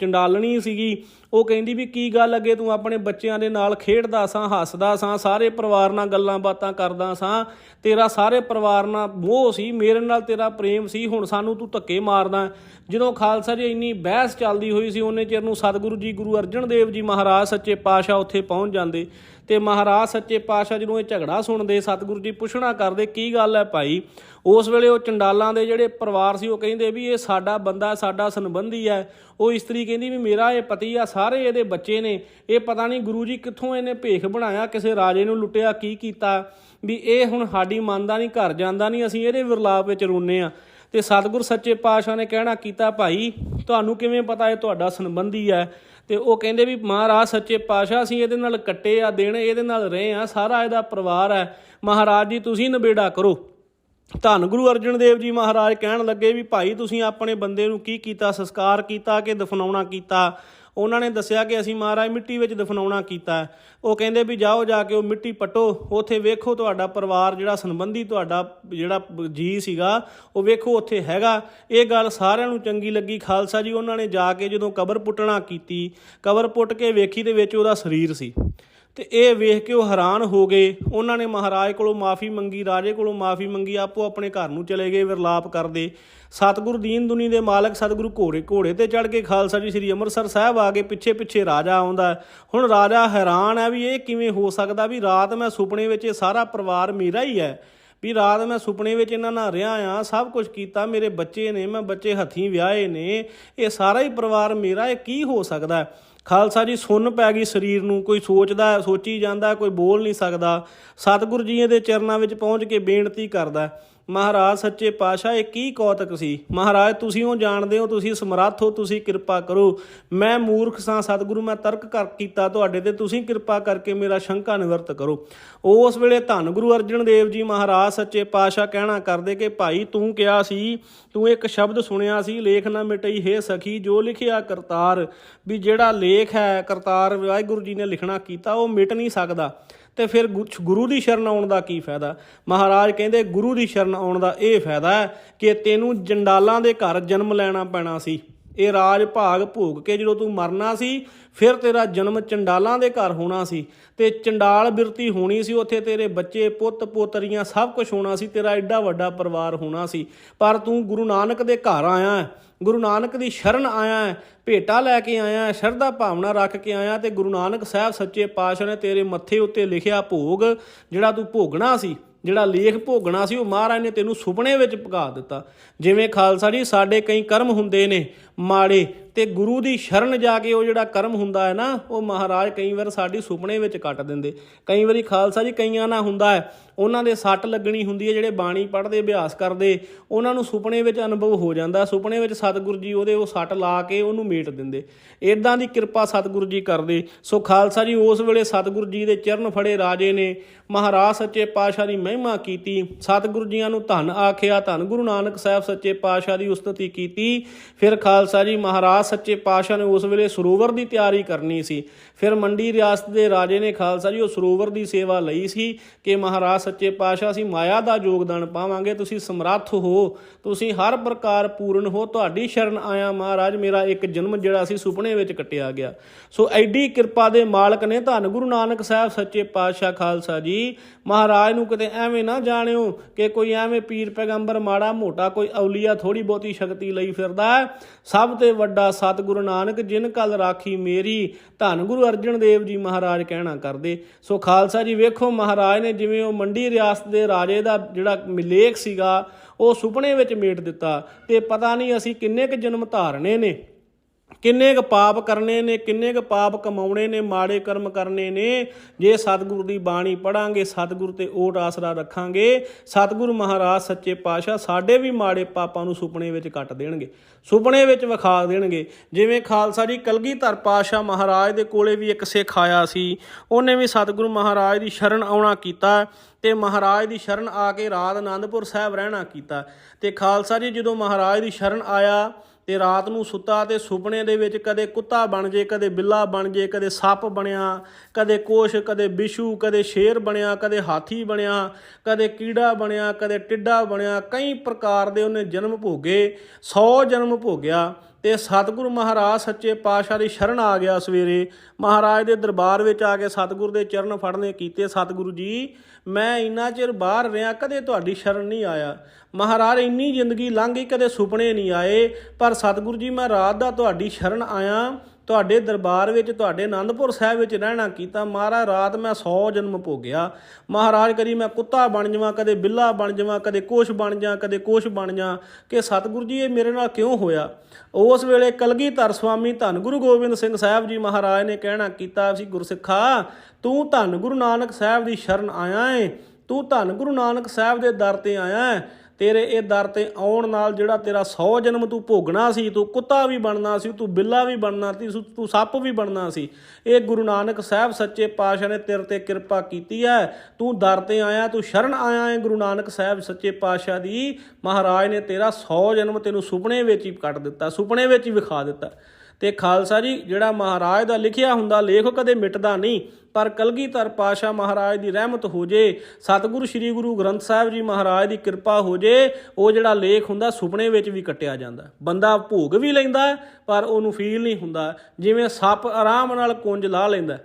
A: ਚੰਡਾਲਣੀ ਸੀਗੀ, ਉਹ ਕਹਿੰਦੀ ਵੀ, ਕੀ ਗੱਲ ਅੱਗੇ ਤੂੰ ਆਪਣੇ ਬੱਚਿਆਂ ਦੇ ਨਾਲ ਖੇਡਦਾ ਸਾਂ, ਹੱਸਦਾ ਸਾਂ, ਸਾਰੇ ਪਰਿਵਾਰ ਨਾਲ ਗੱਲਾਂ ਬਾਤਾਂ ਕਰਦਾ ਸਾਂ, ਤੇਰਾ ਸਾਰੇ ਪਰਿਵਾਰ ਨਾਲ ਮੋਹ ਸੀ, ਮੇਰੇ ਨਾਲ ਤੇਰਾ ਪ੍ਰੇਮ ਸੀ, ਹੁਣ ਸਾਨੂੰ ਤੂੰ ਧੱਕੇ ਮਾਰਦਾ ਜਦੋਂ ਖਾਲਸਾ ਜੀ ਇੰਨੀ ਬਹਿਸ ਚੱਲਦੀ ਹੋਈ ਸੀ, ਉਹਨੇ ਚਿਰ ਨੂੰ ਸਤਿਗੁਰੂ ਜੀ, ਗੁਰੂ ਅਰਜਨ ਦੇਵ ਜੀ ਮਹਾਰਾਜ, ਸੱਚੇ ਪਾਤਸ਼ਾਹ ਉੱਥੇ ਪਹੁੰਚ ਜਾਂਦੇ। ਤੇ ਮਹਾਰਾਜ ਸੱਚੇ ਪਾਤਸ਼ਾਹ ਜਦੋਂ ਇਹ ਝਗੜਾ ਸੁਣਦੇ, ਸਤਿਗੁਰੂ ਜੀ ਪੁੱਛਣਾ ਕਰਦੇ, ਕੀ ਗੱਲ ਹੈ ਭਾਈ? ਉਸ ਵੇਲੇ ਉਹ ਚੰਡਾਲਾਂ ਦੇ ਜਿਹੜੇ ਪਰਿਵਾਰ ਸੀ, ਉਹ ਕਹਿੰਦੇ ਵੀ ਇਹ ਸਾਡਾ ਬੰਦਾ, ਸਾਡਾ ਸੰਬੰਧੀ ਹੈ। ਉਹ ਇਸਤਰੀ ਕਹਿੰਦੀ ਵੀ ਮੇਰਾ ਇਹ ਪਤੀ ਆ, ਸਾਰੇ ਇਹਦੇ ਬੱਚੇ ਨੇ। ਇਹ ਪਤਾ ਨਹੀਂ ਗੁਰੂ ਜੀ ਕਿੱਥੋਂ ਇਹਨੇ ਭੇਖ ਬਣਾਇਆ, ਕਿਸੇ ਰਾਜੇ ਨੂੰ ਲੁੱਟਿਆ, ਕੀ ਕੀਤਾ? ਵੀ ਇਹ ਹੁਣ ਸਾਡੀ ਮੰਨਦਾ ਨਹੀਂ, ਘਰ ਜਾਂਦਾ ਨਹੀਂ, ਅਸੀਂ ਇਹਦੇ ਵਿਰਲਾਪ ਵਿੱਚ ਰੋਨੇ ਆ ਤੇ ਸਤਿਗੁਰ ਸੱਚੇ ਪਾਤਸ਼ਾਹ ਨੇ ਕਹਿਣਾ ਕੀਤਾ, ਭਾਈ, ਤੁਹਾਨੂੰ ਕਿਵੇਂ ਪਤਾ ਇਹ ਤੁਹਾਡਾ ਸੰਬੰਧੀ ਹੈ? ਤੇ ਉਹ ਕਹਿੰਦੇ ਵੀ ਮਹਾਰਾਜ ਸੱਚੇ ਪਾਤਸ਼ਾਹ ਅਸੀਂ ਇਹਦੇ ਨਾਲ ਕੱਟੇ ਆ ਦਿਨ ਇਹਦੇ ਨਾਲ ਰਹੇ ਆ, ਸਾਰਾ ਇਹਦਾ ਪਰਿਵਾਰ ਹੈ। ਮਹਾਰਾਜ ਜੀ, ਤੁਸੀਂ ਨਿਬੇੜਾ ਕਰੋ। ਧੰਨ ਗੁਰੂ ਅਰਜਨ ਦੇਵ ਜੀ ਮਹਾਰਾਜ ਕਹਿਣ ਲੱਗੇ ਵੀ ਭਾਈ, ਤੁਸੀਂ ਆਪਣੇ ਬੰਦੇ ਨੂੰ ਕੀ ਕੀਤਾ, ਸੰਸਕਾਰ ਕੀਤਾ ਕਿ ਦਫਨਾਉਣਾ ਕੀਤਾ? ਉਹਨਾਂ ਨੇ ਦੱਸਿਆ ਕਿ ਅਸੀਂ ਮਹਾਰਾਜ ਮਿੱਟੀ ਵਿੱਚ ਦਫਨਾਉਣਾ ਕੀਤਾ ਉਹ ਕਹਿੰਦੇ ਵੀ ਜਾਓ ਜਾ ਕੇ ਉਹ ਮਿੱਟੀ ਪਟੋ, ਉੱਥੇ ਵੇਖੋ ਤੁਹਾਡਾ ਪਰਿਵਾਰ ਜਿਹੜਾ ਸੰਬੰਧੀ ਤੁਹਾਡਾ ਜਿਹੜਾ ਜੀ ਸੀਗਾ, ਉਹ ਵੇਖੋ ਉੱਥੇ ਹੈਗਾ। ਇਹ ਗੱਲ ਸਾਰਿਆਂ ਨੂੰ ਚੰਗੀ ਲੱਗੀ। ਖਾਲਸਾ ਜੀ, ਉਹਨਾਂ ਨੇ ਜਾ ਕੇ ਜਦੋਂ ਕਬਰ ਪੁੱਟਣਾ ਕੀਤੀ, ਕਬਰ ਪੁੱਟ ਕੇ ਵੇਖੀ ਦੇ ਵਿੱਚ ਉਹਦਾ ਸਰੀਰ ਸੀ। ਤੇ ਇਹ ਵੇਖ ਕੇ ਉਹ ਹੈਰਾਨ ਹੋ ਗਏ। ਉਹਨਾਂ ਨੇ ਮਹਾਰਾਜ ਕੋਲੋਂ ਮਾਫੀ ਮੰਗੀ, ਰਾਜੇ ਕੋਲੋਂ ਮਾਫੀ ਮੰਗੀ, ਆਪੋ ਆਪਣੇ ਘਰ ਨੂੰ ਚਲੇ ਗਏ, ਵਿਰਲਾਪ ਕਰਦੇ। ਸਤਿਗੁਰੂ ਦੀਨ ਦੁਨੀ ਦੇ ਮਾਲਕ ਸਤਿਗੁਰੂ ਘੋੜੇ ਘੋੜੇ ਤੇ ਚੜ ਕੇ ਖਾਲਸਾ ਜੀ ਸ੍ਰੀ ਅੰਮ੍ਰਿਤਸਰ ਸਾਹਿਬ ਆ ਗਏ। ਪਿੱਛੇ ਪਿੱਛੇ ਰਾਜਾ ਆਉਂਦਾ ਹੁਣ ਰਾਜਾ ਹੈਰਾਨ ਹੈ ਵੀ ਇਹ ਕਿਵੇਂ ਹੋ ਸਕਦਾ ਵੀ ਰਾਤ ਮੈਂ ਸੁਪਨੇ ਵਿੱਚ ਇਹ ਸਾਰਾ ਪਰਿਵਾਰ ਮੇਰਾ ਹੀ ਹੈ। ਵੀ ਰਾਤ ਮੈਂ ਸੁਪਨੇ ਵਿੱਚ ਇਹਨਾਂ ਨਾਲ ਰਿਹਾ ਆ ਸਭ ਕੁਝ ਕੀਤਾ, ਮੇਰੇ ਬੱਚੇ ਨੇ, ਮੈਂ ਬੱਚੇ ਹੱਥੀਂ ਵਿਆਹੇ ਨੇ, ਇਹ ਸਾਰਾ ਹੀ ਪਰਿਵਾਰ ਮੇਰਾ ਇਹ ਕੀ ਹੋ ਸਕਦਾ ਖਾਲਸਾ ਜੀ, ਸੁੰਨ ਪੈ ਗਈ ਸਰੀਰ ਨੂੰ, ਕੋਈ ਸੋਚਦਾ, ਸੋਚੀ ਜਾਂਦਾ, ਕੋਈ ਬੋਲ ਨਹੀਂ ਸਕਦਾ। ਸਤਿਗੁਰੂ ਜੀ ਦੇ ਚਰਨਾਂ ਵਿੱਚ ਪਹੁੰਚ ਕੇ ਬੇਨਤੀ ਕਰਦਾ ਮਹਾਰਾਜ ਸੱਚੇ ਪਾਤਸ਼ਾਹ, ਇਹ ਕੀ ਕੌਤਕ ਸੀ? ਮਹਾਰਾਜ, ਤੁਸੀਂ ਉਹ ਜਾਣਦੇ ਹੋ, ਤੁਸੀਂ ਸਮਰੱਥ ਹੋ, ਤੁਸੀਂ ਕਿਰਪਾ ਕਰੋ। ਮੈਂ ਮੂਰਖ ਸਾਂ, ਸਤਿਗੁਰੂ, ਮੈਂ ਤਰਕ ਕਰ ਕੀਤਾ ਤੁਹਾਡੇ ਤੇ, ਤੁਸੀਂ ਕਿਰਪਾ ਕਰਕੇ ਮੇਰਾ ਸ਼ੰਕਾ ਨਿਵਰਤ ਕਰੋ। ਉਸ ਵੇਲੇ ਧੰਨ ਗੁਰੂ ਅਰਜਨ ਦੇਵ ਜੀ ਮਹਾਰਾਜ ਸੱਚੇ ਪਾਤਸ਼ਾਹ ਕਹਿਣਾ ਕਰਦੇ ਕਿ ਭਾਈ, ਤੂੰ ਕਿਹਾ ਸੀ, ਤੂੰ ਇੱਕ ਸ਼ਬਦ ਸੁਣਿਆ ਸੀ, ਲੇਖ ਨਾ ਮਿਟਈ, ਹੈ ਸਖੀ, ਜੋ ਲਿਖਿਆ ਕਰਤਾਰ, ਵੀ ਜਿਹੜਾ ਲੇਖ ਹੈ ਕਰਤਾਰ, ਵਾਹਿਗੁਰੂ ਜੀ ਨੇ ਲਿਖਣਾ ਕੀਤਾ, ਉਹ ਮਿਟ ਨਹੀਂ ਸਕਦਾ। ਤੇ ਫਿਰ ਗੁ- ਗੁਰੂ ਦੀ ਸ਼ਰਨ ਆਉਣ ਦਾ ਕੀ ਫਾਇਦਾ? ਮਹਾਰਾਜ ਕਹਿੰਦੇ, ਗੁਰੂ ਦੀ ਸ਼ਰਨ ਆਉਣ ਦਾ ਇਹ ਫਾਇਦਾ ਹੈ ਕਿ ਤੈਨੂੰ ਜੰਡਾਲਾਂ ਦੇ ਘਰ ਜਨਮ ਲੈਣਾ ਪੈਣਾ ਸੀ। ਇਹ ਰਾਜ ਭਾਗ ਭੋਗ ਕੇ ਜਦੋਂ ਤੂੰ ਮਰਨਾ ਸੀ, ਫਿਰ ਤੇਰਾ ਜਨਮ ਚੰਡਾਲਾਂ ਦੇ ਘਰ ਹੋਣਾ ਸੀ। ਤੇ ਚੰਡਾਲ ਬਿਰਤੀ ਹੋਣੀ ਸੀ, ਉੱਥੇ ਤੇਰੇ ਬੱਚੇ, ਪੁੱਤ, ਪੋਤਰੀਆਂ ਸਭ ਕੁਝ ਹੋਣਾ ਸੀ, ਤੇਰਾ ਐਡਾ ਵੱਡਾ ਪਰਿਵਾਰ ਹੋਣਾ ਸੀ। ਪਰ ਤੂੰ ਗੁਰੂ ਨਾਨਕ ਦੇ ਘਰ ਆਇਆ ਗੁਰੂ ਨਾਨਕ ਦੀ ਸ਼ਰਨ ਆਇਆ ਹੈ, ਭੇਟਾ ਲੈ ਕੇ ਆਇਆ ਸ਼ਰਧਾ ਭਾਵਨਾ ਰੱਖ ਕੇ ਆਇਆ ਤੇ ਗੁਰੂ ਨਾਨਕ ਸਾਹਿਬ ਸੱਚੇ ਪਾਤਸ਼ਾਹ ਨੇ ਤੇਰੇ ਮੱਥੇ ਉੱਤੇ ਲਿਖਿਆ ਭੋਗ, ਜਿਹੜਾ ਤੂੰ ਭੋਗਣਾ ਸੀ। ਜਿਹੜਾ ਲੇਖ ਭੋਗਣਾ ਸੀ ਉਹ ਮਹਾਰਾਜ ਨੇ ਤੈਨੂੰ ਸੁਪਨੇ ਵਿੱਚ ਪਕਾ ਦਿੱਤਾ। ਜਿਵੇਂ ਖਾਲਸਾ ਜੀ ਸਾਡੇ ਕਈ ਕਰਮ ਹੁੰਦੇ ਨੇ, ਮਾੜੇ ਤੇ ਗੁਰੂ ਦੀ ਸ਼ਰਨ ਜਾ ਕੇ ਉਹ ਜਿਹੜਾ ਕਰਮ ਹੁੰਦਾ ਹੈ ਨਾ, ਉਹ ਮਹਾਰਾਜ ਕਈ ਵਾਰ ਸਾਡੀ ਸੁਪਨੇ ਵਿੱਚ ਕੱਟ ਦਿੰਦੇ। ਕਈ ਵਾਰੀ ਖਾਲਸਾ ਜੀ ਕਈਆਂ ਨਾਲ ਹੁੰਦਾ ਹੈ, ਉਹਨਾਂ ਦੇ ਸੱਟ ਲੱਗਣੀ ਹੁੰਦੀ ਹੈ, ਜਿਹੜੇ ਬਾਣੀ ਪੜ੍ਹਦੇ, ਅਭਿਆਸ ਕਰਦੇ, ਉਹਨਾਂ ਨੂੰ ਸੁਪਨੇ ਵਿੱਚ ਅਨੁਭਵ ਹੋ ਜਾਂਦਾ। ਸੁਪਨੇ ਵਿੱਚ ਸਤਿਗੁਰੂ ਜੀ ਉਹਦੇ ਉਹ ਸੱਟ ਲਾ ਕੇ ਉਹਨੂੰ ਮੇਟ ਦਿੰਦੇ। ਇਦਾਂ ਦੀ ਕਿਰਪਾ ਸਤਿਗੁਰੂ ਜੀ ਕਰਦੇ। ਸੋ ਖਾਲਸਾ ਜੀ ਉਸ ਵੇਲੇ ਸਤਿਗੁਰੂ ਜੀ ਦੇ ਚਰਨ ਫੜੇ ਰਾਜੇ ਨੇ। ਮਹਾਰਾਜ ਸੱਚੇ ਪਾਤਸ਼ਾਹ ਦੀ ਮਹਿਮਾ ਕੀਤੀ। ਸਤਿਗੁਰੂ ਜੀਆਂ ਨੂੰ ਧੰਨ ਆਖਿਆ। ਧੰਨ ਗੁਰੂ ਨਾਨਕ ਸਾਹਿਬ ਸੱਚੇ ਪਾਤਸ਼ਾਹ ਦੀ ਉਸਤਤੀ ਕੀਤੀ। ਫਿਰ ਖਾਲਸਾ ਜੀ ਮਹਾਰਾਜ ਸੱਚੇ ਪਾਤਸ਼ਾਹ ਨੇ ਉਸ ਵੇਲੇ ਸਰੋਵਰ ਦੀ ਤਿਆਰੀ ਕਰਨੀ ਸੀ। ਫਿਰ ਮੰਡੀ ਰਿਆਸਤ ਦੇ ਰਾਜੇ ਨੇ ਖਾਲਸਾ ਜੀ, ਉਹ ਸਰੋਵਰ ਦੀ ਸੇਵਾ ਲਈ ਸੀ ਕਿ ਮਹਾਰਾਜ ਸੱਚੇ ਪਾਤਸ਼ਾਹ, ਅਸੀਂ ਮਾਇਆ ਦਾ ਯੋਗਦਾਨ ਪਾਵਾਂਗੇ, ਤੁਸੀਂ ਸਮਰੱਥ ਹੋ, ਤੁਸੀਂ ਹਰ ਪ੍ਰਕਾਰ ਪੂਰਨ ਹੋ, ਤੁਹਾਡੀ ਸ਼ਰਨ ਆਇਆ ਮਹਾਰਾਜ, ਮੇਰਾ ਇੱਕ ਜਨਮ ਜਿਹੜਾ ਸੀ ਸੁਪਨੇ ਵਿੱਚ ਕੱਟਿਆ ਗਿਆ। ਸੋ ਐਡੀ ਕਿਰਪਾ ਦੇ ਮਾਲਕ ਨੇ ਧੰਨ ਗੁਰੂ ਨਾਨਕ ਸਾਹਿਬ ਸੱਚੇ ਪਾਤਸ਼ਾਹ ਖਾਲਸਾ ਜੀ, ਮਹਾਰਾਜ ਨੂੰ ਕਿਤੇ ਐਵੇਂ ਨਾ ਜਾਣਿਓ ਕਿ ਕੋਈ ਐਵੇਂ ਪੀਰ ਪੈਗੰਬਰ ਮਾੜਾ ਮੋਟਾ ਕੋਈ ਔਲੀਆ ਥੋੜੀ ਬਹੁਤੀ ਸ਼ਕਤੀ ਲਈ ਫਿਰਦਾ ਸਭ ਤੇ ਵੱਡਾ ਸਤਿਗੁਰੂ ਨਾਨਕ, ਜਿਨ ਕਲ ਰਾਖੀ ਮੇਰੀ, ਧੰਨ ਗੁਰੂ ਅਰਜਨ ਦੇਵ ਜੀ ਮਹਾਰਾਜ ਕਹਿਣਾ ਕਰਦੇ। ਸੋ ਖਾਲਸਾ ਜੀ ਵੇਖੋ, ਮਹਾਰਾਜ ਨੇ ਜਿਵੇਂ ਉਹ ਮੰਡੀ ਰਿਆਸਤ ਦੇ ਰਾਜੇ ਦਾ ਜਿਹੜਾ ਮਿਲੇਖ ਸੀਗਾ, ਉਹ ਸੁਪਨੇ ਵਿੱਚ ਮੇਟ ਦਿੱਤਾ ਤੇ ਪਤਾ ਨਹੀਂ ਅਸੀਂ ਕਿੰਨੇ ਕੁ ਜਨਮ ਧਾਰਨੇ ਨੇ। ਕਿੰਨੇ ਕੁ ਪਾਪ ਕਰਨੇ ਨੇ, ਕਿੰਨੇ ਕੁ ਪਾਪ ਕਮਾਉਣੇ ਨੇ, ਮਾੜੇ ਕਰਮ ਕਰਨੇ ਨੇ, ਜੇ ਸਤਿਗੁਰੂ ਦੀ ਬਾਣੀ ਪੜਾਂਗੇ ਸਤਿਗੁਰੂ ਤੇ ਓਟ ਆਸਰਾ ਰੱਖਾਂਗੇ, ਸਤਿਗੁਰੂ ਮਹਾਰਾਜ ਸੱਚੇ ਪਾਤਸ਼ਾਹ ਸਾਡੇ ਵੀ ਮਾੜੇ ਪਾਪਾਂ ਨੂੰ ਸੁਪਨੇ ਵਿੱਚ ਕੱਟ ਦੇਣਗੇ, ਸੁਪਨੇ ਵਿੱਚ ਵਿਖਾ ਦੇਣਗੇ। ਜਿਵੇਂ ਖਾਲਸਾ ਜੀ ਕਲਗੀਧਰ ਪਾਤਸ਼ਾਹ ਮਹਾਰਾਜ ਦੇ ਕੋਲੇ ਵੀ ਇੱਕ ਸਿੱਖ ਆਇਆ ਸੀ, ਉਹਨੇ ਵੀ ਸਤਿਗੁਰੂ ਮਹਾਰਾਜ ਦੀ ਸ਼ਰਨ ਆਉਣਾ ਕੀਤਾ ਤੇ ਮਹਾਰਾਜ ਦੀ ਸ਼ਰਨ ਆ ਕੇ ਰਾਤ ਆਨੰਦਪੁਰ ਸਾਹਿਬ ਰਹਿਣਾ ਕੀਤਾ। ਤੇ ਖਾਲਸਾ ਜੀ ਜਦੋਂ ਮਹਾਰਾਜ ਦੀ ਸ਼ਰਨ ਆਇਆ ਤੇ ਰਾਤ ਨੂੰ ਸੁੱਤਾ ਤੇ ਸੁਪਨੇ ਦੇ ਵਿੱਚ ਕਦੇ ਕੁੱਤਾ ਬਣ ਜੇ, ਕਦੇ ਬਿੱਲਾ ਬਣ ਜੇ, ਕਦੇ ਸੱਪ ਬਣਿਆ, ਕਦੇ ਕੋਸ਼, ਕਦੇ ਬਿਸ਼ੂ, ਕਦੇ ਸ਼ੇਰ ਬਣਿਆ, ਕਦੇ ਹਾਥੀ ਬਣਿਆ, ਕਦੇ ਕੀੜਾ ਬਣਿਆ, ਕਦੇ ਟਿੱਡਾ ਬਣਿਆ, ਕਈ ਪ੍ਰਕਾਰ ਦੇ ਉਹਨੇ ਜਨਮ ਭੋਗੇ 100 ਜਨਮ ਭੋਗਿਆ। ਤੇ ਸਤਿਗੁਰੂ ਮਹਾਰਾਜ ਸੱਚੇ ਪਾਤਸ਼ਾਹ ਦੀ ਸ਼ਰਨ ਆ ਗਿਆ ਸਵੇਰੇ। ਮਹਾਰਾਜ ਦੇ ਦਰਬਾਰ ਵਿੱਚ ਆ ਕੇ ਸਤਿਗੁਰੂ ਦੇ ਚਰਨ ਫੜਨੇ ਕੀਤੇ। ਸਤਿਗੁਰੂ ਜੀ, ਮੈਂ ਇੰਨਾ ਚਿਰ ਬਾਹਰ ਰਿਹਾ, ਕਦੇ ਤੁਹਾਡੀ ਸ਼ਰਨ ਨਹੀਂ ਆਇਆ। ਮਹਾਰਾਜ, ਇੰਨੀ ਜ਼ਿੰਦਗੀ ਲੰਘ ਗਈ, ਕਦੇ ਸੁਪਨੇ ਨਹੀਂ ਆਏ। ਪਰ ਸਤਿਗੁਰੂ ਜੀ, ਮੈਂ ਰਾਤ ਦਾ ਤੁਹਾਡੀ ਸ਼ਰਨ ਆਇਆ। ਤੁਹਾਡੇ ਦਰਬਾਰ ਵਿੱਚ, ਤੁਹਾਡੇ ਆਨੰਦਪੁਰ ਸਾਹਿਬ ਵਿੱਚ ਰਹਿਣਾ ਕੀਤਾ। ਮਹਾਰਾਜ, ਰਾਤ ਮੈਂ 100 ਜਨਮ ਭੋਗਿਆ। ਮਹਾਰਾਜ ਕਰੀ ਮੈਂ ਕੁੱਤਾ ਬਣ ਜਾਵਾਂ, ਕਦੇ ਬਿੱਲਾ ਬਣ ਜਾਵਾਂ, ਕਦੇ ਕੁਛ ਬਣ ਜਾ ਕਦੇ ਕੁਛ ਬਣ ਜਾ ਕਿ ਸਤਿਗੁਰੂ ਜੀ, ਇਹ ਮੇਰੇ ਨਾਲ ਕਿਉਂ ਹੋਇਆ? ਉਸ ਵੇਲੇ ਕਲਗੀਧਰ ਸਵਾਮੀ ਧੰਨ ਗੁਰੂ ਗੋਬਿੰਦ ਸਿੰਘ ਸਾਹਿਬ ਜੀ ਮਹਾਰਾਜ ਨੇ ਕਹਿਣਾ ਕੀਤਾ ਸੀ ਗੁਰਸਿੱਖਾ, ਤੂੰ ਧੰਨ ਗੁਰੂ ਨਾਨਕ ਸਾਹਿਬ ਦੀ ਸ਼ਰਨ ਆਇਆ ਏ। ਤੂੰ ਧੰਨ ਗੁਰੂ ਨਾਨਕ ਸਾਹਿਬ ਦੇ ਦਰ ਤੇ ਆਇਆ ਏ। ਤੇਰੇ ਇਹ ਦਰ ਤੇ ਆਉਣ ਨਾਲ ਜਿਹੜਾ ਤੇਰਾ 100 ਜਨਮ ਤੂੰ ਭੋਗਣਾ ਸੀ, ਤੂੰ ਕੁੱਤਾ ਵੀ ਬਣਨਾ ਸੀ, ਤੂੰ ਬਿੱਲਾ ਵੀ ਬਣਨਾ ਸੀ, ਤੂੰ- ਤੂੰ ਸੱਪ ਵੀ ਬਣਨਾ ਸੀ। ਇਹ ਗੁਰੂ ਨਾਨਕ ਸਾਹਿਬ ਸੱਚੇ ਪਾਤਸ਼ਾਹ ਨੇ ਤੇਰੇ ਤੇ ਕਿਰਪਾ ਕੀਤੀ ਹੈ। ਤੂੰ ਦਰ ਤੇ ਆਇਆ, ਤੂੰ ਸ਼ਰਨ ਆਇਆ ਹੈ ਗੁਰੂ ਨਾਨਕ ਸਾਹਿਬ ਸੱਚੇ ਪਾਤਸ਼ਾਹ ਦੀ। ਮਹਾਰਾਜ ਨੇ ਤੇਰਾ 100 ਜਨਮ ਤੈਨੂੰ ਸੁਪਨੇ ਵਿੱਚ ਹੀ ਕੱਟ ਦਿੱਤਾ, ਸੁਪਨੇ ਵਿੱਚ ਹੀ ਵਿਖਾ ਦਿੱਤਾ। ਤੇ ਖਾਲਸਾ ਜੀ, ਜਿਹੜਾ ਮਹਾਰਾਜ ਦਾ ਲਿਖਿਆ ਹੁੰਦਾ ਲੇਖ ਕਦੇ ਮਿਟਦਾ ਨਹੀਂ। ਪਰ ਕਲਗੀਧਰ ਪਾਸ਼ਾ ਮਹਾਰਾਜ ਦੀ ਰਹਿਮਤ ਹੋ ਜੇ, ਸਤਿਗੁਰੂ ਸ੍ਰੀ ਗੁਰੂ ਗ੍ਰੰਥ ਸਾਹਿਬ ਜੀ ਮਹਾਰਾਜ ਦੀ ਕਿਰਪਾ ਹੋ ਜੇ, ਉਹ ਜਿਹੜਾ ਲੇਖ ਹੁੰਦਾ ਸੁਪਨੇ ਵਿੱਚ ਵੀ ਕੱਟਿਆ ਜਾਂਦਾ। ਬੰਦਾ ਭੋਗ ਵੀ ਲੈਂਦਾ, ਪਰ ਉਹਨੂੰ ਫੀਲ ਨਹੀਂ ਹੁੰਦਾ। ਜਿਵੇਂ ਸੱਪ ਆਰਾਮ ਨਾਲ ਕੁੰਜ ਲਾ ਲੈਂਦਾ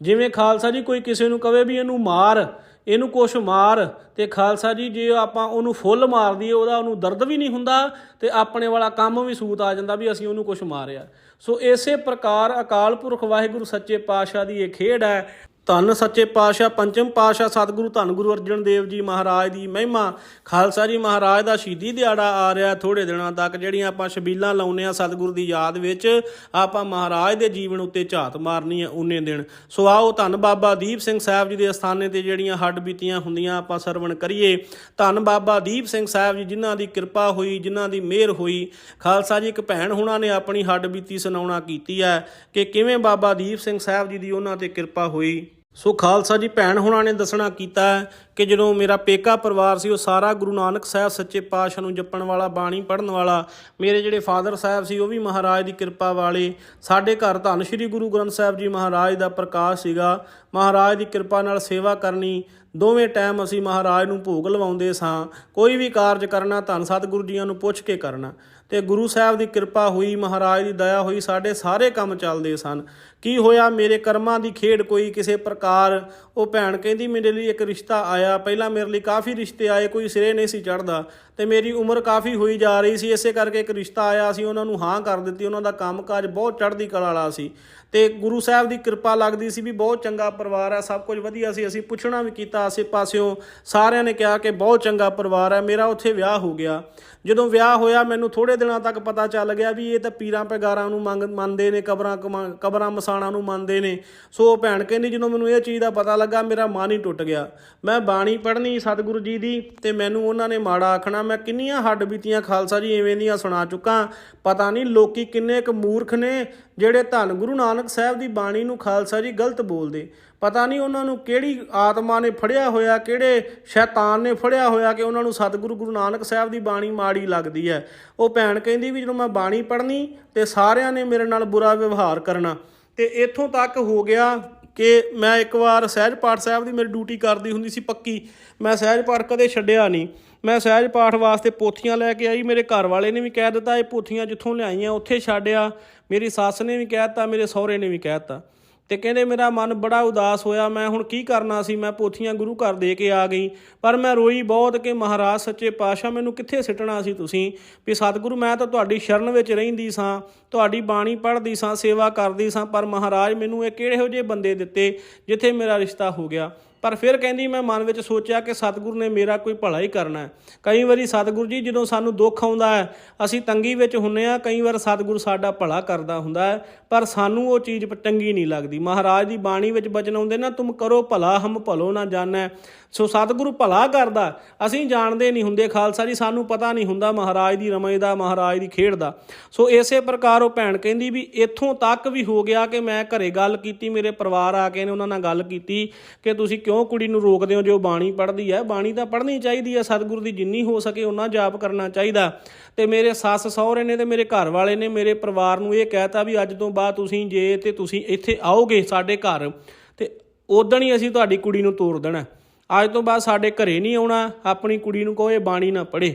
A: ਜਿਵੇਂ ਖਾਲਸਾ ਜੀ ਕੋਈ ਕਿਸੇ ਨੂੰ ਕਵੇ ਵੀ ਇਹਨੂੰ ਮਾਰ, ਇਹਨੂੰ ਕੁਛ ਮਾਰ, ਤੇ ਖਾਲਸਾ ਜੀ ਜੇ ਆਪਾਂ ਉਹਨੂੰ ਫੁੱਲ ਮਾਰ ਦਈਏ, ਉਹਦਾ ਉਹਨੂੰ ਦਰਦ ਵੀ ਨਹੀਂ ਹੁੰਦਾ, ਤੇ ਆਪਣੇ ਵਾਲਾ ਕੰਮ ਵੀ ਸੂਤ ਆ ਜਾਂਦਾ ਵੀ ਅਸੀਂ ਉਹਨੂੰ ਕੁਛ ਮਾਰਿਆ। ਸੋ ਇਸੇ ਪ੍ਰਕਾਰ ਅਕਾਲ ਪੁਰਖ ਵਾਹਿਗੁਰੂ ਸੱਚੇ ਪਾਤਸ਼ਾਹ ਦੀ ਇਹ ਖੇਡ ਹੈ। ਧੰਨ ਸੱਚੇ ਪਾਤਸ਼ਾਹ, ਪੰਚਮ ਪਾਤਸ਼ਾਹ, ਸਤਿਗੁਰੂ ਧੰਨ ਗੁਰੂ ਅਰਜਨ ਦੇਵ ਜੀ ਮਹਾਰਾਜ ਦੀ ਮਹਿਮਾ। ਖਾਲਸਾ ਜੀ ਮਹਾਰਾਜ ਦਾ ਸ਼ਹੀਦੀ ਦਿਹਾੜਾ ਆ ਰਿਹਾ ਥੋੜੇ ਦਿਨਾਂ ਤੱਕ, ਜਿਹੜੀਆਂ ਆਪਾਂ ਛਬੀਲਾਂ ਲਾਉਨੇ ਆ ਸਤਿਗੁਰੂ ਦੀ ਯਾਦ ਵਿੱਚ, ਆਪਾਂ ਮਹਾਰਾਜ ਦੇ ਜੀਵਨ ਉੱਤੇ ਝਾਤ ਮਾਰਨੀ ਹੈ ਉਨੇ ਦਿਨ। ਸੋ ਆਓ ਧੰਨ ਬਾਬਾ ਦੀਪ ਸਿੰਘ ਸਾਹਿਬ ਜੀ ਦੇ ਅਸਥਾਨੇ ਤੇ ਜਿਹੜੀਆਂ ਹੱਡ ਬੀਤੀਆਂ ਹੁੰਦੀਆਂ ਆਪਾਂ ਸਰਵਣ ਕਰੀਏ। ਧੰਨ ਬਾਬਾ ਦੀਪ ਸਿੰਘ ਸਾਹਿਬ ਜੀ ਜਿਨ੍ਹਾਂ ਦੀ ਕਿਰਪਾ ਹੋਈ, ਜਿਨ੍ਹਾਂ ਦੀ ਮਿਹਰ ਹੋਈ। ਖਾਲਸਾ ਜੀ ਇੱਕ ਭੈਣ ਹੁਣਾਂ ਨੇ ਆਪਣੀ ਹੱਡ ਬੀਤੀ ਸੁਣਾਉਣਾ ਕੀਤੀ ਹੈ ਕਿ ਕਿਵੇਂ ਬਾਬਾ ਦੀਪ ਸਿੰਘ ਸਾਹਿਬ ਜੀ ਦੀ ਉਹਨਾਂ ਤੇ ਕਿਰਪਾ ਹੋਈ। ਸੋ ਖਾਲਸਾ ਜੀ, ਭੈਣ ਹੁਣਾਂ ਨੇ ਦੱਸਣਾ ਕੀਤਾ ਕਿ ਜਦੋਂ ਮੇਰਾ ਪੇਕਾ ਪਰਿਵਾਰ ਸੀ, ਉਹ ਸਾਰਾ ਗੁਰੂ ਨਾਨਕ ਸਾਹਿਬ ਸੱਚੇ ਪਾਤਸ਼ਾਹ ਨੂੰ ਜਪਣ ਵਾਲਾ, ਬਾਣੀ ਪੜਨ ਵਾਲਾ, ਮੇਰੇ ਜਿਹੜੇ ਫਾਦਰ ਸਾਹਿਬ ਸੀ, ਉਹ ਵੀ ਮਹਾਰਾਜ ਦੀ ਕਿਰਪਾ ਵਾਲੇ, ਸਾਡੇ ਘਰ ਧੰਨ ਸ਼੍ਰੀ ਗੁਰੂ ਗ੍ਰੰਥ ਸਾਹਿਬ ਜੀ ਮਹਾਰਾਜ ਦਾ ਪ੍ਰਕਾਸ਼ ਸੀਗਾ। ਮਹਾਰਾਜ ਦੀ ਕਿਰਪਾ ਨਾਲ ਸੇਵਾ ਕਰਨੀ ਦੋਵੇਂ ਟਾਈਮ ਅਸੀਂ ਮਹਾਰਾਜ ਨੂੰ ਭੋਗ ਲਵਾਉਂਦੇ ਸਾਂ। ਕੋਈ ਵੀ ਕਾਰਜ ਕਰਨਾ ਧੰਨ ਸਤਿਗੁਰੂ ਜੀਆਂ ਨੂੰ ਪੁੱਛ ਕੇ ਕਰਨਾ। ਤੇ ਗੁਰੂ ਸਾਹਿਬ ਦੀ ਕਿਰਪਾ ਹੋਈ, ਮਹਾਰਾਜ ਦੀ ਦਇਆ ਹੋਈ, ਸਾਡੇ ਸਾਰੇ ਕੰਮ ਚੱਲਦੇ ਸਨ। ਕੀ ਹੋਇਆ, ਮੇਰੇ ਕਰਮਾਂ ਦੀ ਖੇਡ ਕੋਈ ਕਿਸੇ ਪ੍ਰਕਾਰ, ਉਹ ਭੈਣ ਕਹਿੰਦੀ, ਮੇਰੇ ਲਈ ਇੱਕ ਰਿਸ਼ਤਾ ਆਇਆ। ਪਹਿਲਾਂ ਮੇਰੇ ਲਈ ਕਾਫੀ ਰਿਸ਼ਤੇ ਆਏ, ਕੋਈ ਸਿਰੇ ਨਹੀਂ ਸੀ ਚੜਦਾ ਤੇ ਮੇਰੀ ਉਮਰ ਕਾਫੀ ਹੋਈ ਜਾ ਰਹੀ ਸੀ। ਇਸੇ ਕਰਕੇ ਇੱਕ ਰਿਸ਼ਤਾ ਆਇਆ ਸੀ, ਉਹਨਾਂ ਨੂੰ ਹਾਂ ਕਰ ਦਿੱਤੀ। ਉਹਨਾਂ ਦਾ ਕੰਮਕਾਜ ਬਹੁਤ ਚੜ੍ਹਦੀ ਕਲਾ ਵਾਲਾ ਸੀ। ਤੇ ਗੁਰੂ ਸਾਹਿਬ ਦੀ ਕਿਰਪਾ ਲੱਗਦੀ ਸੀ ਵੀ ਬਹੁਤ ਚੰਗਾ ਪਰਿਵਾਰ ਹੈ, ਸਭ ਕੁਝ ਵਧੀਆ ਸੀ। ਅਸੀਂ ਪੁੱਛਣਾ ਵੀ ਕੀਤਾ ਆਸੇ ਪਾਸਿਓਂ ਸਾਰਿਆਂ ਨੇ ਕਿਹਾ ਕਿ ਬਹੁਤ ਚੰਗਾ ਪਰਿਵਾਰ ਹੈ, ਮੇਰਾ ਉੱਥੇ ਵਿਆਹ ਹੋ ਗਿਆ। ਜਦੋਂ ਵਿਆਹ ਹੋਇਆ, ਮੈਨੂੰ ਥੋੜੇ ਦਿਨਾਂ ਤੱਕ ਪਤਾ ਚੱਲ ਗਿਆ ਵੀ ਇਹ ਤਾਂ ਪੀਰਾਂ ਪੈਗਾਰਾਂ ਨੂੰ ਮੰਗ, ਮੰਨਦੇ ਨੇ, ਕਬਰਾਂ ਕਮਾ- ਕਬਰਾਂ ਮਸਾਣਾ ਨੂੰ ਮੰਨਦੇ ਨੇ। ਸੋ ਉਹ ਭੈਣ ਕਹਿੰਦੀ, ਜਦੋਂ ਮੈਨੂੰ ਇਹ ਚੀਜ਼ ਦਾ ਪਤਾ ਲੱਗਾ, ਮੇਰਾ ਮਨ ਹੀ ਟੁੱਟ ਗਿਆ। ਮੈਂ ਬਾਣੀ ਪੜ੍ਹਨੀ ਸਤਿਗੁਰੂ ਜੀ ਦੀ ਤੇ ਮੈਨੂੰ ਉਹਨਾਂ ਨੇ ਮਾੜਾ ਆਖਣਾ। ਮੈਂ ਕਿੰਨੀਆਂ ਹੱਡ ਬੀਤੀਆਂ, ਖਾਲਸਾ ਜੀ ਐਵੇਂ ਦੀਆਂ ਸੁਣਾ ਚੁੱਕਾ। ਪਤਾ ਨਹੀਂ ਲੋਕੀ ਕਿੰਨੇ ਕੁ ਮੂਰਖ ਨੇ, ਜਿਹੜੇ ਧੰਨ ਗੁਰੂ ਨਾਨਕ ਸਾਹਿਬ ਦੀ ਬਾਣੀ ਨੂੰ ਖਾਲਸਾ ਜੀ ਗਲਤ ਬੋਲਦੇ। ਪਤਾ ਨਹੀਂ ਉਹਨਾਂ ਨੂੰ ਕਿਹੜੀ ਆਤਮਾ ਨੇ ਫੜਿਆ ਹੋਇਆ, ਕਿਹੜੇ ਸ਼ੈਤਾਨ ਨੇ ਫੜਿਆ ਹੋਇਆ ਕਿ ਉਹਨਾਂ ਨੂੰ ਸਤਿਗੁਰੂ ਗੁਰੂ ਨਾਨਕ ਸਾਹਿਬ ਦੀ ਬਾਣੀ ਮਾੜੀ ਲੱਗਦੀ ਹੈ। ਉਹ ਭੈਣ ਕਹਿੰਦੀ ਵੀ ਜਦੋਂ ਮੈਂ ਬਾਣੀ ਪੜ੍ਹਨੀ ਤੇ ਸਾਰਿਆਂ ਨੇ ਮੇਰੇ ਨਾਲ ਬੁਰਾ ਵਿਵਹਾਰ ਕਰਨਾ। ਤੇ ਇੱਥੋਂ ਤੱਕ ਹੋ ਗਿਆ ਕਿ ਮੈਂ ਇੱਕ ਵਾਰ ਸਹਿਜ ਪਾਠ ਸਾਹਿਬ ਦੀ ਮੇਰੀ ਡਿਊਟੀ ਕਰਦੀ ਹੁੰਦੀ ਸੀ ਪੱਕੀ। ਮੈਂ ਸਹਿਜ ਪਾਠ ਕਦੇ ਛੱਡਿਆ ਨਹੀਂ। ਮੈਂ ਸਹਿਜ ਪਾਠ ਵਾਸਤੇ ਪੋਥੀਆਂ ਲੈ ਕੇ ਆਈ। ਮੇਰੇ ਘਰ ਵਾਲੇ ਨੇ ਵੀ ਕਹਿ ਦਿੱਤਾ, ਇਹ ਪੋਥੀਆਂ ਜਿੱਥੋਂ ਲਿਆਈਆਂ, ਉੱਥੇ ਛੱਡਿਆ ਮੇਰੀ ਸੱਸ ਨੇ ਵੀ ਕਹਿ ਦਿੱਤਾ, ਮੇਰੇ ਸਹੁਰੇ ਨੇ ਵੀ ਕਹਿ ਦਿੱਤਾ। ਤੇ ਕਹਿੰਦੇ ਮੇਰਾ ਮਨ ਬੜਾ ਉਦਾਸ ਹੋਇਆ। ਮੈਂ ਹੁਣ ਕੀ ਕਰਨਾ ਸੀ? ਮੈਂ ਪੋਥੀਆਂ ਗੁਰੂ ਘਰ ਦੇ ਕੇ ਆ ਗਈ। ਪਰ ਮੈਂ ਰੋਈ ਬਹੁਤ ਕਿ ਮਹਾਰਾਜ, ਸੱਚੇ ਪਾਤਸ਼ਾਹ, ਮੈਨੂੰ ਕਿੱਥੇ ਸਿੱਟਣਾ ਸੀ ਤੁਸੀਂ? ਵੀ ਸਤਿਗੁਰੂ, ਮੈਂ ਤਾਂ ਤੁਹਾਡੀ ਸ਼ਰਨ ਵਿੱਚ ਰਹਿੰਦੀ ਸਾਂ, ਤੁਹਾਡੀ ਬਾਣੀ ਪੜ੍ਹਦੀ ਸਾਂ, ਸੇਵਾ ਕਰਦੀ ਸਾਂ, ਪਰ ਮਹਾਰਾਜ ਮੈਨੂੰ ਇਹ ਕਿਹੜੇ ਹੋ ਜਿਹੇ ਬੰਦੇ ਦਿੱਤੇ ਜਿੱਥੇ ਮੇਰਾ ਰਿਸ਼ਤਾ ਹੋ ਗਿਆ? ਪਰ ਫਿਰ ਕਹਿੰਦੀ, ਮੈਂ ਮਨ ਵਿੱਚ ਸੋਚਿਆ ਕਿ ਸਤਿਗੁਰ ਨੇ ਮੇਰਾ ਕੋਈ ਭਲਾ ਹੀ ਕਰਨਾ ਹੈ। ਕਈ ਵਾਰੀ ਸਤਿਗੁਰੂ ਜੀ, ਜਦੋਂ ਸਾਨੂੰ ਦੁੱਖ ਆਉਂਦਾ ਹੈ, ਅਸੀਂ ਤੰਗੀ ਵਿੱਚ ਹੁੰਨੇ ਆ ਕਈ ਵਾਰ ਸਤਿਗੁਰੂ ਸਾਡਾ ਭਲਾ ਕਰਦਾ ਹੁੰਦਾ ਹੈ, ਪਰ ਸਾਨੂੰ ਉਹ ਚੀਜ਼ ਪ- ਚੰਗੀ ਨਹੀਂ ਲੱਗਦੀ। ਮਹਾਰਾਜ ਦੀ ਬਾਣੀ ਵਿੱਚ ਬਚਨ ਆਉਂਦੇ, ਨਾ ਤੁਮ ਕਰੋ ਭਲਾ, ਹਮ ਭਲੋ ਨਾ ਜਾਣੈ। ਸੋ ਸਤਿਗੁਰੂ ਭਲਾ ਕਰਦਾ ਅਸੀਂ ਜਾਣਦੇ ਨਹੀਂ ਹੁੰਦੇ ਖਾਲਸਾ ਜੀ, ਸਾਨੂੰ ਪਤਾ ਨਹੀਂ ਹੁੰਦਾ ਮਹਾਰਾਜ ਦੀ ਰਮੇ ਦਾ, ਮਹਾਰਾਜ ਦੀ ਖੇਡ ਦਾ। ਸੋ ਇਸੇ ਪ੍ਰਕਾਰ ਉਹ ਭੈਣ ਕਹਿੰਦੀ ਵੀ, ਇੱਥੋਂ ਤੱਕ ਵੀ ਹੋ ਗਿਆ ਕਿ ਮੈਂ ਘਰੇ ਗੱਲ ਕੀਤੀ, ਮੇਰੇ ਪਰਿਵਾਰ ਆ ਕੇ ਨੇ ਉਹਨਾਂ ਨਾਲ ਗੱਲ ਕੀਤੀ ਕਿ ਤੁਸੀਂ ਕਿਉਂ ਕੁੜੀ ਨੂੰ ਰੋਕਦੇ ਹੋ ਜੋ ਬਾਣੀ ਪੜ੍ਹਦੀ ਹੈ? ਬਾਣੀ ਤਾਂ ਪੜ੍ਹਨੀ ਚਾਹੀਦੀ ਹੈ, ਸਤਿਗੁਰੂ ਦੀ ਜਿੰਨੀ ਹੋ ਸਕੇ ਉਹਨਾਂ ਜਾਪ ਕਰਨਾ ਚਾਹੀਦਾ। ਤੇ ਮੇਰੇ ਸੱਸ ਸਹੁਰੇ ਨੇ ਤੇ ਮੇਰੇ ਘਰ ਵਾਲੇ ਨੇ ਮੇਰੇ ਪਰਿਵਾਰ ਨੂੰ ਇਹ ਕਹਿਤਾ ਵੀ ਅੱਜ ਤੋਂ ਬਾਅਦ ਤੁਸੀਂ ਜੇ ਤੇ ਤੁਸੀਂ ਇੱਥੇ ਆਓਗੇ ਸਾਡੇ ਘਰ, ਤੇ ਉਦਣ ਹੀ ਅਸੀਂ ਤੁਹਾਡੀ ਕੁੜੀ ਨੂੰ ਤੋਰ ਦੇਣਾ। ਅੱਜ ਤੋਂ ਬਾਅਦ ਸਾਡੇ ਘਰੇ ਨਹੀਂ ਆਉਣਾ, ਆਪਣੀ ਕੁੜੀ ਨੂੰ ਕਹੋ ਇਹ ਬਾਣੀ ਨਾ ਪੜ੍ਹੇ।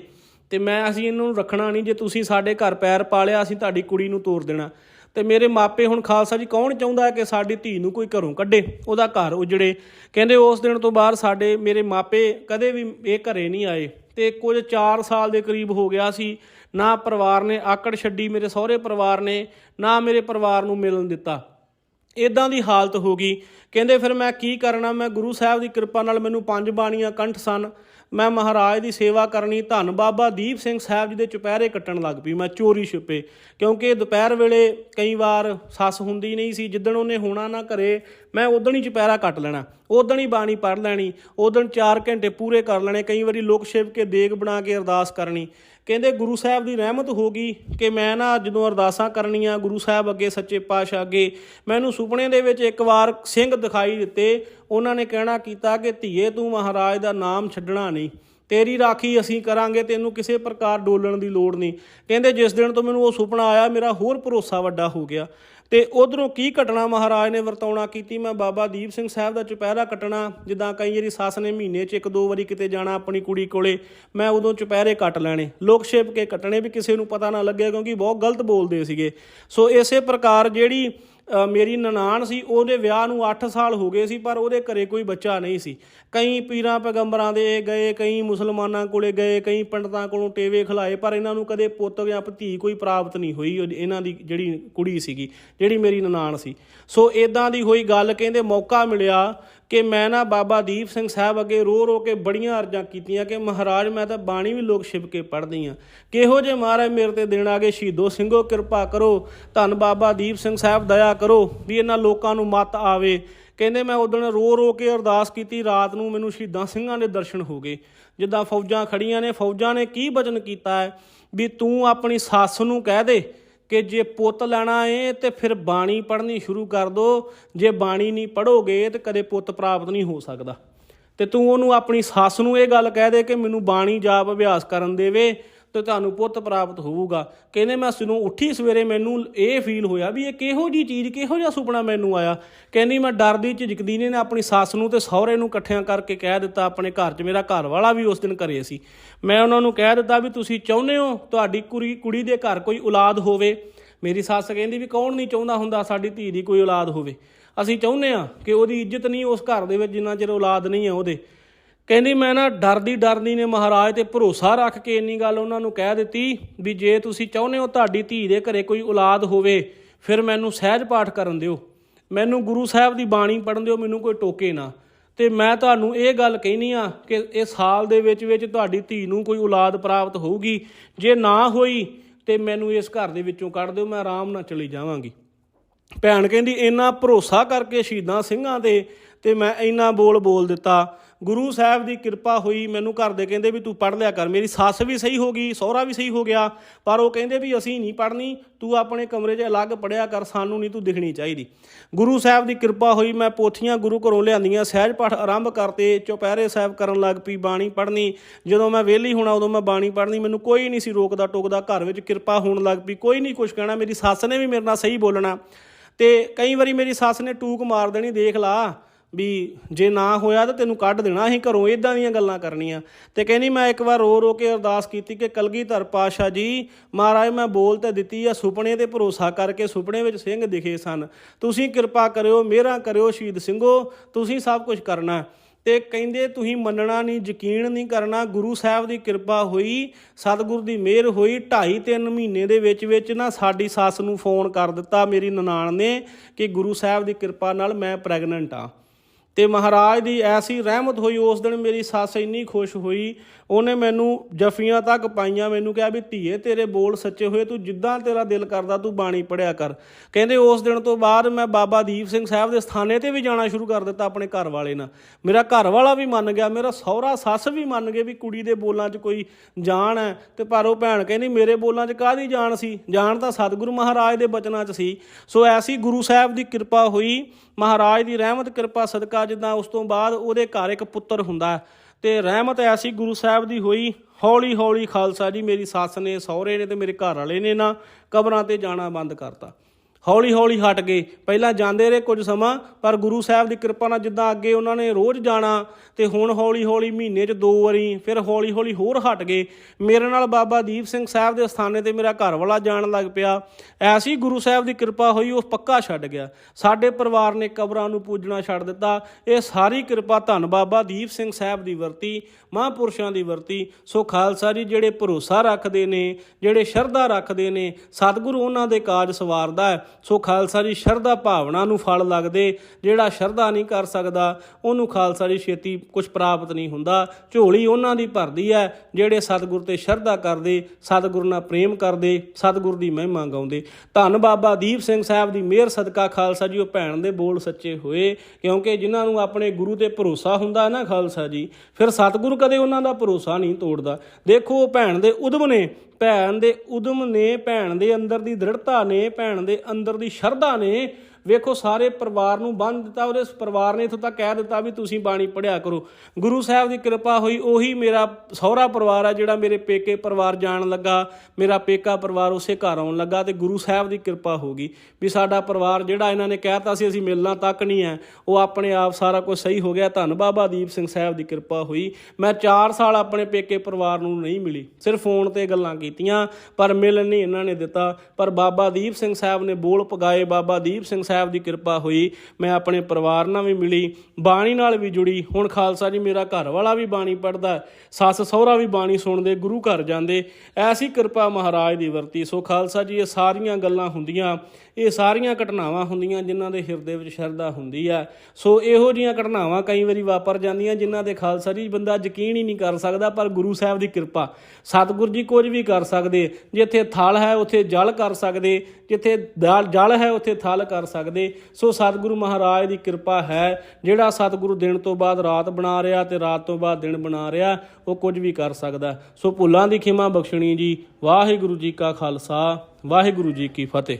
A: ਤੇ ਮੈਂ ਅਸੀਂ ਇਹਨੂੰ ਰੱਖਣਾ ਨਹੀਂ, ਜੇ ਤੁਸੀਂ ਸਾਡੇ ਘਰ ਪੈਰ ਪਾ ਲਿਆ ਅਸੀਂ ਤੁਹਾਡੀ ਕੁੜੀ ਨੂੰ ਤੋਰ ਦੇਣਾ। ਤੇ ਮੇਰੇ ਮਾਪੇ ਹੁਣ ਖਾਲਸਾ ਜੀ ਕੌਣ ਚਾਹੁੰਦਾ ਹੈ ਕਿ ਸਾਡੀ ਧੀ ਨੂੰ ਕੋਈ ਘਰੋਂ ਕੱਢੇ? ਉਹਦਾ ਘਰ ਉਜੜੇ। ਕਹਿੰਦੇ ਉਸ ਦਿਨ ਤੋਂ ਬਾਅਦ ਸਾਡੇ ਮੇਰੇ ਮਾਪੇ ਕਦੇ ਵੀ ਇਹ ਘਰੇ ਨਹੀਂ ਆਏ। ਤੇ ਕੁਝ 4 ਸਾਲ ਦੇ ਕਰੀਬ ਹੋ ਗਿਆ ਸੀ। ਨਾ ਪਰਿਵਾਰ ਨੇ ਆਕੜ ਛੱਡੀ ਮੇਰੇ ਸਹੁਰੇ ਪਰਿਵਾਰ ਨੇ, ਨਾ ਮੇਰੇ ਪਰਿਵਾਰ ਨੂੰ ਮਿਲਣ ਦਿੱਤਾ। ਇਦਾਂ ਦੀ ਹਾਲਤ ਹੋ ਗਈ। ਕਹਿੰਦੇ ਫਿਰ ਮੈਂ ਕੀ ਕਰਨਾ? ਮੈਂ ਗੁਰੂ ਸਾਹਿਬ ਦੀ ਕਿਰਪਾ ਨਾਲ ਮੈਨੂੰ ਪੰਜ ਬਾਣੀਆਂ ਕੰਠ ਸਨ। ਮੈਂ ਮਹਾਰਾਜ ਦੀ ਸੇਵਾ ਕਰਨੀ, ਧੰਨ ਬਾਬਾ ਦੀਪ ਸਿੰਘ ਸਾਹਿਬ ਜੀ ਦੇ ਚੁਪਹਿਰੇ ਕੱਟਣ ਲੱਗ ਪਈ, ਮੈਂ ਚੋਰੀ ਛੁਪੇ। ਕਿਉਂਕਿ ਦੁਪਹਿਰ ਵੇਲੇ ਕਈ ਵਾਰ ਸੱਸ ਹੁੰਦੀ ਨਹੀਂ ਸੀ, ਜਿੱਦਣ ਉਹਨੇ ਹੋਣਾ ਨਾ ਘਰੇ ਮੈਂ ਉਦਣ ਹੀ ਚੁਪਹਿਰਾ ਕੱਟ ਲੈਣਾ, ਉਦਣ ਹੀ ਬਾਣੀ ਪੜ੍ਹ ਲੈਣੀ, ਉਦਣ 4 ਘੰਟੇ ਪੂਰੇ ਕਰ ਲੈਣੇ, ਕਈ ਵਾਰੀ ਲੋਕ ਛਿਪ ਕੇ ਦੇਗ ਬਣਾ ਕੇ ਅਰਦਾਸ ਕਰਨੀ। ਕਹਿੰਦੇ ਗੁਰੂ ਸਾਹਿਬ ਦੀ ਰਹਿਮਤ ਹੋ ਗਈ ਕਿ ਮੈਂ ਨਾ ਜਦੋਂ ਅਰਦਾਸਾਂ ਕਰਨੀਆਂ, ਗੁਰੂ ਸਾਹਿਬ ਅੱਗੇ ਸੱਚੇ ਪਾਤਸ਼ਾਹ ਅੱਗੇ, ਮੈਨੂੰ ਸੁਪਨੇ ਦੇ ਵਿੱਚ ਇੱਕ ਵਾਰ ਸਿੰਘ ਦਿਖਾਈ ਦਿੱਤੇ। ਉਹਨਾਂ ਨੇ ਕਹਿਣਾ ਕੀਤਾ ਕਿ ਧੀਏ ਤੂੰ ਮਹਾਰਾਜ ਦਾ ਨਾਮ ਛੱਡਣਾ ਨਹੀਂ। ਤੇਰੀ ਰਾਖੀ ਅਸੀਂ ਕਰਾਂਗੇ, ਤੈਨੂੰ ਕਿਸੇ ਪ੍ਰਕਾਰ ਡੋਲਣ ਦੀ ਲੋੜ ਨਹੀਂ। ਕਹਿੰਦੇ ਜਿਸ ਦਿਨ ਤੋਂ ਮੈਨੂੰ ਉਹ ਸੁਪਨਾ ਆਇਆ, ਮੇਰਾ ਹੋਰ ਭਰੋਸਾ ਵੱਡਾ ਹੋ ਗਿਆ। ਤੇ ਉਧਰੋਂ ਕੀ ਘਟਨਾ ਮਹਾਰਾਜ ਨੇ ਵਰਤਾਉਣਾ ਕੀਤੀ? ਮੈਂ ਬਾਬਾ ਦੀਪ ਸਿੰਘ ਸਾਹਿਬ ਦਾ ਚੁਪਹਿਰਾ ਕੱਟਣਾ, ਜਿੱਦਾਂ ਕਈ ਵਾਰੀ ਸੱਸ ਨੇ ਮਹੀਨੇ 'ਚ ਇੱਕ ਦੋ ਵਾਰੀ ਕਿਤੇ ਜਾਣਾ ਆਪਣੀ ਕੁੜੀ ਕੋਲੇ, ਮੈਂ ਉਦੋਂ ਚੁਪਹਿਰੇ ਕੱਟ ਲੈਣੇ। ਲੋਕ ਛੇਪ ਕੇ ਕੱਟਣੇ ਵੀ ਕਿਸੇ ਨੂੰ ਪਤਾ ਨਾ ਲੱਗੇ ਕਿਉਂਕਿ ਬਹੁਤ ਗਲਤ ਬੋਲਦੇ ਸੀਗੇ। ਸੋ ਇਸੇ ਪ੍ਰਕਾਰ ਜਿਹੜੀ ਮੇਰੀ ਨਨਾਣ ਸੀ, ਉਹਦੇ ਵਿਆਹ ਨੂੰ 8 ਸਾਲ ਹੋ ਗਏ ਸੀ, ਪਰ ਉਹਦੇ ਘਰੇ ਕੋਈ ਬੱਚਾ ਨਹੀਂ ਸੀ। ਕਈ ਪੀਰਾਂ ਪੈਗੰਬਰਾਂ ਦੇ ਗਏ, ਕਈ ਮੁਸਲਮਾਨਾਂ ਕੋਲੇ ਗਏ, ਕਈ ਪੰਡਤਾਂ ਕੋਲੋਂ ਟੇਵੇ ਖਲਾਏ, ਪਰ ਇਹਨਾਂ ਨੂੰ ਕਦੇ ਪੁੱਤ ਜਾਂ ਭਤੀ ਕੋਈ ਪ੍ਰਾਪਤ ਨਹੀਂ ਹੋਈ ਇਹਨਾਂ ਦੀ ਜਿਹੜੀ ਕੁੜੀ ਸੀਗੀ, ਜਿਹੜੀ ਮੇਰੀ ਨਨਾਣ ਸੀ। ਸੋ ਇਦਾਂ ਦੀ ਹੋਈ ਗੱਲ, ਕਹਿੰਦੇ ਮੌਕਾ ਮਿਲਿਆ ਕਿ ਮੈਂ ਨਾ ਬਾਬਾ ਦੀਪ ਸਿੰਘ ਸਾਹਿਬ ਅੱਗੇ ਰੋ ਰੋ ਕੇ ਬੜੀਆਂ ਅਰਜ਼ਾਂ ਕੀਤੀਆਂ ਕਿ ਮਹਾਰਾਜ ਮੈਂ ਤਾਂ ਬਾਣੀ ਵੀ ਲੋਕ ਛਿਪ ਕੇ ਪੜ੍ਹਦੀ ਆ ਕਿਹੋ ਜੇ ਮਹਾਰਾਜ ਮੇਰੇ ਤੇ ਦੇਣ ਆਗੇ ਸ਼ਹੀਦੋ ਸਿੰਘੋ, ਕਿਰਪਾ ਕਰੋ, ਧੰਨ ਬਾਬਾ ਦੀਪ ਸਿੰਘ ਸਾਹਿਬ, ਦਇਆ ਕਰੋ ਵੀ ਇਹਨਾਂ ਲੋਕਾਂ ਨੂੰ ਮਤ ਆਵੇ। ਕਹਿੰਦੇ ਮੈਂ ਉਦੋਂ ਰੋ ਰੋ ਕੇ ਅਰਦਾਸ ਕੀਤੀ, ਰਾਤ ਨੂੰ ਮੈਨੂੰ ਸ਼ਹੀਦਾਂ ਸਿੰਘਾਂ ਦੇ ਦਰਸ਼ਨ ਹੋ ਗਏ। ਜਿੱਦਾਂ ਫੌਜਾਂ ਖੜੀਆਂ ਨੇ, ਫੌਜਾਂ ਨੇ ਕੀ ਬਚਨ ਕੀਤਾ ਹੈ? ਵੀ ਤੂੰ ਆਪਣੀ ਸੱਸ ਨੂੰ ਕਹਿ ਦੇ ਕਿ ਜੇ ਪੁੱਤ ਲੈਣਾ ਏ ਤੇ ਫਿਰ ਬਾਣੀ ਪੜ੍ਹਨੀ ਸ਼ੁਰੂ ਕਰ ਦੋ। ਜੇ ਬਾਣੀ ਨਹੀਂ ਪੜੋਗੇ ਤੇ ਕਦੇ ਪੁੱਤ ਪ੍ਰਾਪਤ ਨਹੀਂ ਹੋ ਸਕਦਾ। ਤੇ ਤੂੰ ਉਹਨੂੰ ਆਪਣੀ ਸੱਸ ਨੂੰ ਇਹ ਗੱਲ ਕਹਿ ਦੇ ਕਿ ਮੈਨੂੰ ਬਾਣੀ ਜਾਪ ਅਭਿਆਸ ਕਰਨ ਦੇਵੇ। ਤੇ ਤੁਹਾਨੂੰ ਪੁੱਤ ਪ੍ਰਾਪਤ ਹੋਊਗਾ। ਕਹਿੰਦੇ ਮੈਂ ਸਿਰੋਂ ਉੱਠੀ ਸਵੇਰੇ ਮੈਨੂੰ ਇਹ ਫੀਲ ਹੋਇਆ ਵੀ ਇਹ ਕਿਹੋ ਜੀ ਚੀਜ਼, ਕਿਹੋ ਜਿਹਾ ਸੁਪਨਾ ਮੈਨੂੰ ਆਇਆ। ਕਹਿੰਦੀ ਮੈਂ ਡਰਦੀ ਝਿਜਕਦੀ ਨੇ ਆਪਣੀ ਸੱਸ ਨੂੰ ਤੇ ਸਹੁਰੇ ਨੂੰ ਇਕੱਠਿਆਂ ਕਰਕੇ ਕਹਿ ਦਿੱਤਾ, ਆਪਣੇ ਘਰ 'ਚ ਮੇਰਾ ਘਰ ਵਾਲਾ ਵੀ ਉਸ ਦਿਨ ਘਰੇ ਸੀ। ਮੈਂ ਉਹਨਾਂ ਨੂੰ ਕਹਿ ਦਿੱਤਾ ਵੀ ਤੁਸੀਂ ਚਾਹੁੰਦੇ ਹੋ ਤੁਹਾਡੀ ਕੁੜੀ ਕੁੜੀ ਦੇ ਘਰ ਕੋਈ ਔਲਾਦ ਹੋਵੇ? ਮੇਰੀ ਸੱਸ ਕਹਿੰਦੀ ਵੀ ਕੌਣ ਨਹੀਂ ਚਾਹੁੰਦਾ ਹੁੰਦਾ ਸਾਡੀ ਧੀ ਦੀ ਕੋਈ ਔਲਾਦ ਹੋਵੇ। ਅਸੀਂ ਚਾਹੁੰਦੇ ਆ ਕਿ ਉਹਦੀ ਇੱਜ਼ਤ ਨਹੀਂ ਉਸ ਘਰ ਦੇ ਵਿੱਚ ਜਿੰਨਾ ਚਿਰ ਔਲਾਦ ਨਹੀਂ ਹੈ ਉਹਦੇ। ਕਹਿੰਦੀ ਮੈਂ ਨਾ ਡਰਦੀ ਡਰਦੀ ਨੇ ਮਹਾਰਾਜ ਤੇ ਭਰੋਸਾ ਰੱਖ ਕੇ ਇੰਨੀ ਗੱਲ ਉਹਨਾਂ ਨੂੰ ਕਹਿ ਦਿੱਤੀ ਵੀ ਜੇ ਤੁਸੀਂ ਚਾਹੁੰਦੇ ਹੋ ਤੁਹਾਡੀ ਧੀ ਦੇ ਘਰੇ ਕੋਈ ਔਲਾਦ ਹੋਵੇ, ਫਿਰ ਮੈਨੂੰ ਸਹਿਜ ਪਾਠ ਕਰਨ ਦਿਓ। ਮੈਨੂੰ ਗੁਰੂ ਸਾਹਿਬ ਦੀ ਬਾਣੀ ਪੜਨ ਦਿਓ, ਮੈਨੂੰ ਕੋਈ ਟੋਕੇ ਨਾ। ਤੇ ਮੈਂ ਤੁਹਾਨੂੰ ਇਹ ਗੱਲ ਕਹਿਨੀ ਆ ਕਿ ਇਹ ਸਾਲ ਦੇ ਵਿੱਚ ਵਿੱਚ ਤੁਹਾਡੀ ਧੀ ਨੂੰ ਕੋਈ ਔਲਾਦ ਪ੍ਰਾਪਤ ਹੋਊਗੀ। ਜੇ ਨਾ ਹੋਈ, ਤੇ ਮੈਨੂੰ ਇਸ ਘਰ ਦੇ ਵਿੱਚੋਂ ਕੱਢ ਦਿਓ, ਮੈਂ ਆਰਾਮ ਨਾਲ ਚਲੀ ਜਾਵਾਂਗੀ। ਭੈਣ ਕਹਿੰਦੀ, ਇੰਨਾ ਭਰੋਸਾ ਕਰਕੇ ਸ਼ਹੀਦਾਂ ਸਿੰਘਾਂ ਤੇ ਤੇ ਮੈਂ ਇੰਨਾ ਬੋਲ ਬੋਲ ਦਿੱਤਾ। ਗੁਰੂ ਸਾਹਿਬ ਦੀ ਕਿਰਪਾ ਹੋਈ, ਮੈਨੂੰ ਘਰ ਦੇ ਕਹਿੰਦੇ ਵੀ ਤੂੰ ਪੜ ਲਿਆ ਕਰ। ਮੇਰੀ ਸੱਸ ਵੀ ਸਹੀ ਹੋ ਗਈ, ਸਹੁਰਾ ਵੀ ਸਹੀ ਹੋ ਗਿਆ। ਪਰ ਉਹ ਕਹਿੰਦੇ ਵੀ ਅਸੀਂ ਨਹੀਂ ਪੜਨੀ ਤੂੰ ਆਪਣੇ ਕਮਰੇ 'ਚ ਅਲੱਗ ਪੜਿਆ ਕਰ, ਸਾਨੂੰ ਨਹੀਂ ਤੂੰ ਦਿਖਣੀ ਚਾਹੀਦੀ। ਗੁਰੂ ਸਾਹਿਬ ਦੀ ਕਿਰਪਾ ਹੋਈ, ਮੈਂ ਪੋਥੀਆਂ ਗੁਰੂ ਘਰੋਂ ਲਿਆਂਦੀਆਂ, ਸਹਿਜ ਪਾਠ ਆਰੰਭ ਕਰਤੇ, ਚੁਪਹਿਰੇ ਸਾਹਿਬ ਕਰਨ ਲੱਗ ਪਈ ਬਾਣੀ ਪੜ੍ਹਨੀ। ਜਦੋਂ ਮੈਂ ਵਿਹਲੀ ਹੋਣਾ, ਉਦੋਂ ਮੈਂ ਬਾਣੀ ਪੜ੍ਹਨੀ। ਮੈਨੂੰ ਕੋਈ ਨਹੀਂ ਸੀ ਰੋਕਦਾ ਟੋਕਦਾ, ਘਰ ਵਿੱਚ ਕਿਰਪਾ ਹੋਣ ਲੱਗ ਪਈ। ਕੋਈ ਨਹੀਂ ਕੁਝ ਕਹਿਣਾ, ਮੇਰੀ ਸੱਸ ਨੇ ਵੀ ਮੇਰੇ ਨਾਲ ਸਹੀ ਬੋਲਣਾ। ਤੇ ਕਈ ਵਾਰੀ ਮੇਰੀ ਸੱਸ ਨੇ ਟੂਕ ਮਾਰ ਦੇਣੀ, ਦੇਖ ਲਾ। ਵੀ ਜੇ ਨਾ ਹੋਇਆ ਤਾਂ ਤੈਨੂੰ ਕੱਢ ਦੇਣਾ, ਅਸੀਂ ਘਰੋਂ ਇਦਾਂ ਦੀਆਂ ਗੱਲਾਂ ਕਰਨੀਆਂ। ਤੇ ਕਹਿੰਦੀ ਮੈਂ ਇੱਕ ਵਾਰ ਰੋ ਰੋ ਕੇ ਅਰਦਾਸ ਕੀਤੀ ਕਿ ਕਲਗੀਧਰ ਪਾਸ਼ਾ ਜੀ, ਮਹਾਰਾਜ ਮੈਂ ਬੋਲ ਤਾਂ ਦਿੱਤੀ ਆ, ਸੁਪਨੇ ਤੇ ਭਰੋਸਾ ਕਰਕੇ ਸੁਪਨੇ ਵਿੱਚ ਸਿੰਘ ਦਿਖੇ ਸਨ। ਤੁਸੀਂ ਕਿਰਪਾ ਕਰਿਓ, ਮਿਹਰਾਂ ਕਰਿਓ ਸ਼ਹੀਦ ਸਿੰਘੋ, ਤੁਸੀਂ ਸਭ ਕੁਝ ਕਰਨਾ। ਤੇ ਕਹਿੰਦੇ ਤੁਸੀਂ ਮੰਨਣਾ ਨਹੀਂ ਯਕੀਨ ਨਹੀਂ ਕਰਨਾ, ਗੁਰੂ ਸਾਹਿਬ ਦੀ ਕਿਰਪਾ ਹੋਈ, ਸਤਿਗੁਰ ਦੀ ਮਿਹਰ ਹੋਈ 2.5 3 ਮਹੀਨੇ ਦੇ ਵਿੱਚ ਵਿੱਚ ਨਾ ਸਾਡੀ ਸੱਸ ਨੂੰ ਫੋਨ ਕਰ ਦਿੱਤਾ ਮੇਰੀ ਨਨਾਣ ਨੇ ਕਿ ਗੁਰੂ ਸਾਹਿਬ ਦੀ ਕਿਰਪਾ ਨਾਲ ਮੈਂ ਪ੍ਰੈਗਨੈਂਟ ਆ। ਤੇ ਮਹਾਰਾਜ ਦੀ ਐਸੀ ਰਹਿਮਤ ਹੋਈ, ਉਸ ਦਿਨ ਮੇਰੀ ਸੱਸ ਇੰਨੀ ਖੁਸ਼ ਹੋਈ, ਉਹਨੇ ਮੈਨੂੰ ਜਫੀਆਂ ਤੱਕ ਪਾਈਆਂ, ਮੈਨੂੰ ਕਿਹਾ ਵੀ ਧੀਏ, ਤੇਰੇ ਬੋਲ ਸੱਚੇ ਹੋਏ, ਤੂੰ ਜਿੱਦਾਂ ਤੇਰਾ ਦਿਲ ਕਰਦਾ, ਤੂੰ ਬਾਣੀ ਪੜਿਆ ਕਰ। ਕਹਿੰਦੇ ਉਸ ਦਿਨ ਤੋਂ ਬਾਅਦ ਮੈਂ ਬਾਬਾ ਦੀਪ ਸਿੰਘ ਸਾਹਿਬ ਦੇ ਸਥਾਨੇ ਤੇ ਵੀ ਜਾਣਾ ਸ਼ੁਰੂ ਕਰ ਦਿੱਤਾ ਆਪਣੇ ਘਰ ਵਾਲੇ ਨਾਲ। ਮੇਰਾ ਘਰ ਵਾਲਾ ਵੀ ਮੰਨ ਗਿਆ, ਮੇਰਾ ਸਹੁਰਾ, ਸੱਸ ਵੀ ਮੰਨ ਗਏ ਵੀ ਕੁੜੀ ਦੇ ਬੋਲਾਂ 'ਚ ਕੋਈ ਜਾਣ ਹੈ, ਤੇ ਪਰ ਉਹ ਭੈਣ ਕਹਿੰਦੀ, ਮੇਰੇ ਬੋਲਾਂ 'ਚ ਕਾਹਦੀ ਜਾਣ ਸੀ? ਜਾਣ ਤਾਂ ਸਤਿਗੁਰੂ ਮਹਾਰਾਜ ਦੇ ਬਚਨਾਂ 'ਚ ਸੀ। ਸੋ ਐਸੀ ਗੁਰੂ ਸਾਹਿਬ ਦੀ ਕਿਰਪਾ ਹੋਈ ਮਹਾਰਾਜ ਦੀ ਰਹਿਮਤ, ਕਿਰਪਾ, ਸਦਕਾ ਜਿੱਦਾਂ ਉਸ ਤੋਂ ਬਾਅਦ ਉਹਦੇ ਘਰ ਇੱਕ ਪੁੱਤਰ ਹੁੰਦਾ ਹੈ। ਤੇ ਰਹਿਮਤ ਐਸੀ ਗੁਰੂ ਸਾਹਿਬ ਦੀ ਹੋਈ, ਹੌਲੀ ਹੌਲੀ ਖਾਲਸਾ ਜੀ ਮੇਰੀ ਸੱਸ ਨੇ, ਸਹੁਰੇ ਨੇ ਤੇ ਮੇਰੇ ਘਰ ਵਾਲੇ ਨੇ ਨਾ ਕਬਰਾਂ ਤੇ ਜਾਣਾ ਬੰਦ ਕਰਤਾ। ਹੌਲੀ ਹੌਲੀ ਹਟ ਗਏ। ਪਹਿਲਾਂ ਜਾਂਦੇ ਰਹੇ ਕੁਝ ਸਮਾਂ, ਪਰ ਗੁਰੂ ਸਾਹਿਬ ਦੀ ਕਿਰਪਾ ਨਾਲ ਜਿੱਦਾਂ ਅੱਗੇ ਉਹਨਾਂ ਨੇ ਰੋਜ਼ ਜਾਣਾ, ਤੇ ਹੁਣ ਹੌਲੀ ਹੌਲੀ ਮਹੀਨੇ 'ਚ ਦੋ ਵਾਰੀ, ਫਿਰ ਹੌਲੀ ਹੌਲੀ ਹੋਰ ਹਟ ਗਏ। ਮੇਰੇ ਨਾਲ ਬਾਬਾ ਦੀਪ ਸਿੰਘ ਸਾਹਿਬ ਦੇ ਅਸਥਾਨੇ ਤੇ ਮੇਰਾ ਘਰ ਵਾਲਾ ਜਾਣ ਲੱਗ ਪਿਆ। ਐਸੀ ਗੁਰੂ ਸਾਹਿਬ ਦੀ ਕਿਰਪਾ ਹੋਈ, ਉਹ ਪੱਕਾ ਛੱਡ ਗਿਆ। ਸਾਡੇ ਪਰਿਵਾਰ ਨੇ ਕਬਰਾਂ ਨੂੰ ਪੂਜਣਾ ਛੱਡ ਦਿੱਤਾ। ਇਹ ਸਾਰੀ ਕਿਰਪਾ ਧੰਨ ਬਾਬਾ ਦੀਪ ਸਿੰਘ ਸਾਹਿਬ ਦੀ ਵਰਤੀ, ਮਹਾਂਪੁਰਸ਼ਾਂ ਦੀ ਵਰਤੀ। ਸੋ ਖਾਲਸਾ ਜੀ, ਜਿਹੜੇ ਭਰੋਸਾ ਰੱਖਦੇ ਨੇ, ਜਿਹੜੇ ਸ਼ਰਧਾ ਰੱਖਦੇ ਨੇ, ਸਤਿਗੁਰੂ ਉਹਨਾਂ ਦੇ ਕਾਜ ਸਵਾਰਦਾ ਹੈ। ਸੋ ਖਾਲਸਾ ਜੀ ਸ਼ਰਧਾ ਭਾਵਨਾ ਨੂੰ ਫਲ ਲੱਗਦੇ, ਜਿਹੜਾ ਸ਼ਰਧਾ ਨਹੀਂ ਕਰ ਸਕਦਾ, ਉਹਨੂੰ ਖਾਲਸਾ ਜੀ ਛੇਤੀ ਕੁਝ ਪ੍ਰਾਪਤ ਨਹੀਂ ਹੁੰਦਾ। ਝੋਲੀ ਉਹਨਾਂ ਦੀ ਭਰਦੀ ਹੈ, ਜਿਹੜੇ ਸਤਿਗੁਰ ਤੇ ਸ਼ਰਧਾ ਕਰਦੇ, ਸਤਿਗੁਰ ਨਾਲ ਪ੍ਰੇਮ ਕਰਦੇ, ਸਤਿਗੁਰ ਦੀ ਮਹਿਮਾ ਗਾਉਂਦੇ। ਧੰਨ ਬਾਬਾ ਦੀਪ ਸਿੰਘ ਸਾਹਿਬ ਦੀ ਮਿਹਰ ਸਦਕਾ ਖਾਲਸਾ ਜੀ, ਉਹ ਭੈਣ ਦੇ ਬੋਲ ਸੱਚੇ ਹੋਏ, ਕਿਉਂਕਿ ਜਿਨ੍ਹਾਂ ਨੂੰ ਆਪਣੇ ਗੁਰੂ ਤੇ ਭਰੋਸਾ ਹੁੰਦਾ ਨਾ ਖਾਲਸਾ ਜੀ, ਫਿਰ ਸਤਿਗੁਰ ਕਦੇ ਉਹਨਾਂ ਦਾ ਭਰੋਸਾ ਨਹੀਂ ਤੋੜਦਾ। ਦੇਖੋ ਉਹ ਭੈਣ ਦੇ ਉਦਮ ਨੇ ਭੈਣ ਦੇ ਉਦਮ ਨੇ, ਭੈਣ ਦੇ ਅੰਦਰ ਦੀ ਦ੍ਰਿੜਤਾ ਨੇ, ਭੈਣ ਦੇ ਅੰਦਰ ਦੀ ਸ਼ਰਧਾ ਨੇ ਵੇਖੋ ਸਾਰੇ ਪਰਿਵਾਰ ਨੂੰ ਬੰਨ ਦਿੱਤਾ, ਉਹਦੇ ਪਰਿਵਾਰ ਨੇ ਇਥੋਂ ਤੱਕ ਕਹਿ ਦਿੱਤਾ ਵੀ ਤੁਸੀਂ ਬਾਣੀ ਪੜਿਆ ਕਰੋ। ਗੁਰੂ ਸਾਹਿਬ ਦੀ ਕਿਰਪਾ ਹੋਈ, ਉਹੀ ਮੇਰਾ ਸਹੁਰਾ ਪਰਿਵਾਰ ਆ ਜਿਹੜਾ ਮੇਰੇ ਪੇਕੇ ਪਰਿਵਾਰ ਜਾਣ ਲੱਗਾ, ਮੇਰਾ ਪੇਕਾ ਪਰਿਵਾਰ ਉਸੇ ਘਰ ਆਉਣ ਲੱਗਾ ਤੇ ਗੁਰੂ ਸਾਹਿਬ ਦੀ ਕਿਰਪਾ ਹੋ ਗਈ ਵੀ ਸਾਡਾ ਪਰਿਵਾਰ ਜਿਹੜਾ ਇਹਨਾਂ ਨੇ ਕਹਿਤਾ ਸੀ, ਅਸੀਂ ਮਿਲਣਾ ਤੱਕ ਨਹੀਂ ਹੈ, ਉਹ ਆਪਣੇ ਆਪ ਸਾਰਾ ਕੁਝ ਸਹੀ ਹੋ ਗਿਆ। ਧੰਨ ਬਾਬਾ ਦੀਪ ਸਿੰਘ ਸਾਹਿਬ ਦੀ ਕਿਰਪਾ ਹੋਈ। ਮੈਂ 4 ਸਾਲ ਆਪਣੇ ਪੇਕੇ ਪਰਿਵਾਰ ਨੂੰ ਨਹੀਂ ਮਿਲੀ, ਸਿਰਫ ਫੋਨ ਤੇ ਗੱਲਾਂ ਕੀਤੀਆਂ, ਪਰ ਮਿਲਣ ਨਹੀਂ ਇਹਨਾਂ ਨੇ ਦਿੱਤਾ। ਪਰ ਬਾਬਾ ਦੀਪ ਸਿੰਘ ਸਾਹਿਬ ਨੇ ਬੋਲ ਪਗਾਏ, ਬਾਬਾ ਦੀਪ ਸਿੰਘ ਸਾਹਿਬ ਸਾਹਿਬ ਦੀ ਕਿਰਪਾ ਹੋਈ, ਮੈਂ ਆਪਣੇ ਪਰਿਵਾਰ ਨਾਲ ਵੀ ਮਿਲੀ, ਬਾਣੀ ਨਾਲ ਵੀ ਜੁੜੀ। ਹੁਣ ਖਾਲਸਾ ਜੀ ਮੇਰਾ ਘਰ ਵਾਲਾ ਵੀ ਬਾਣੀ ਪੜਦਾ ਸੱਸ ਸਹੁਰਾ ਵੀ ਬਾਣੀ ਸੁਣਦੇ, ਗੁਰੂ ਘਰ ਜਾਂਦੇ, ਐਸੀ ਕਿਰਪਾ ਮਹਾਰਾਜ ਦੀ ਵਰਤੀ। ਸੋ ਖਾਲਸਾ ਜੀ, ਇਹ ਸਾਰੀਆਂ ਗੱਲਾਂ ਹੁੰਦੀਆਂ ਇਹ ਸਾਰੀਆਂ ਘਟਨਾਵਾਂ ਹੁੰਦੀਆਂ ਜਿਨ੍ਹਾਂ ਦੇ ਹਿਰਦੇ ਵਿੱਚ ਸ਼ਰਧਾ ਹੁੰਦੀ ਆ। ਸੋ ਇਹੋ ਜੀਆਂ ਘਟਨਾਵਾਂ ਕਈ ਵਾਰੀ ਵਾਪਰ ਜਾਂਦੀਆਂ ਜਿਨ੍ਹਾਂ ਦੇ ਖਾਲਸਾ ਜੀ ਬੰਦਾ ਯਕੀਨ ਹੀ ਨਹੀਂ ਕਰ ਸਕਦਾ, ਪਰ ਗੁਰੂ ਸਾਹਿਬ ਦੀ ਕਿਰਪਾ। ਸਤਿਗੁਰੂ ਜੀ ਕੁਝ ਵੀ ਕਰ ਸਕਦੇ, ਜਿੱਥੇ ਥਲ ਹੈ ਉੱਥੇ ਜਲ ਕਰ ਸਕਦੇ, ਜਿੱਥੇ ਦਾਲ- ਜਲ ਹੈ ਉੱਥੇ ਥਲ ਕਰ ਸਕਦੇ। ਸੋ ਸਤਿਗੁਰੂ ਮਹਾਰਾਜ ਦੀ ਕਿਰਪਾ ਹੈ, ਜਿਹੜਾ ਸਤਿਗੁਰੂ ਦਿਨ ਤੋਂ ਬਾਅਦ ਰਾਤ ਬਣਾ ਰਿਹਾ ਤੇ ਰਾਤ ਤੋਂ ਬਾਅਦ ਦਿਨ ਬਣਾ ਰਿਹਾ, ਉਹ ਕੁਝ ਵੀ ਕਰ ਸਕਦਾ। ਸੋ ਭੁੱਲਾਂ ਦੀ ਖਿਮਾ ਬਖਸ਼ਣੀ ਜੀ। ਵਾਹਿਗੁਰੂ ਜੀ ਕਾ ਖਾਲਸਾ, ਵਾਹਿਗੁਰੂ ਜੀ ਕੀ ਫਤਿਹ।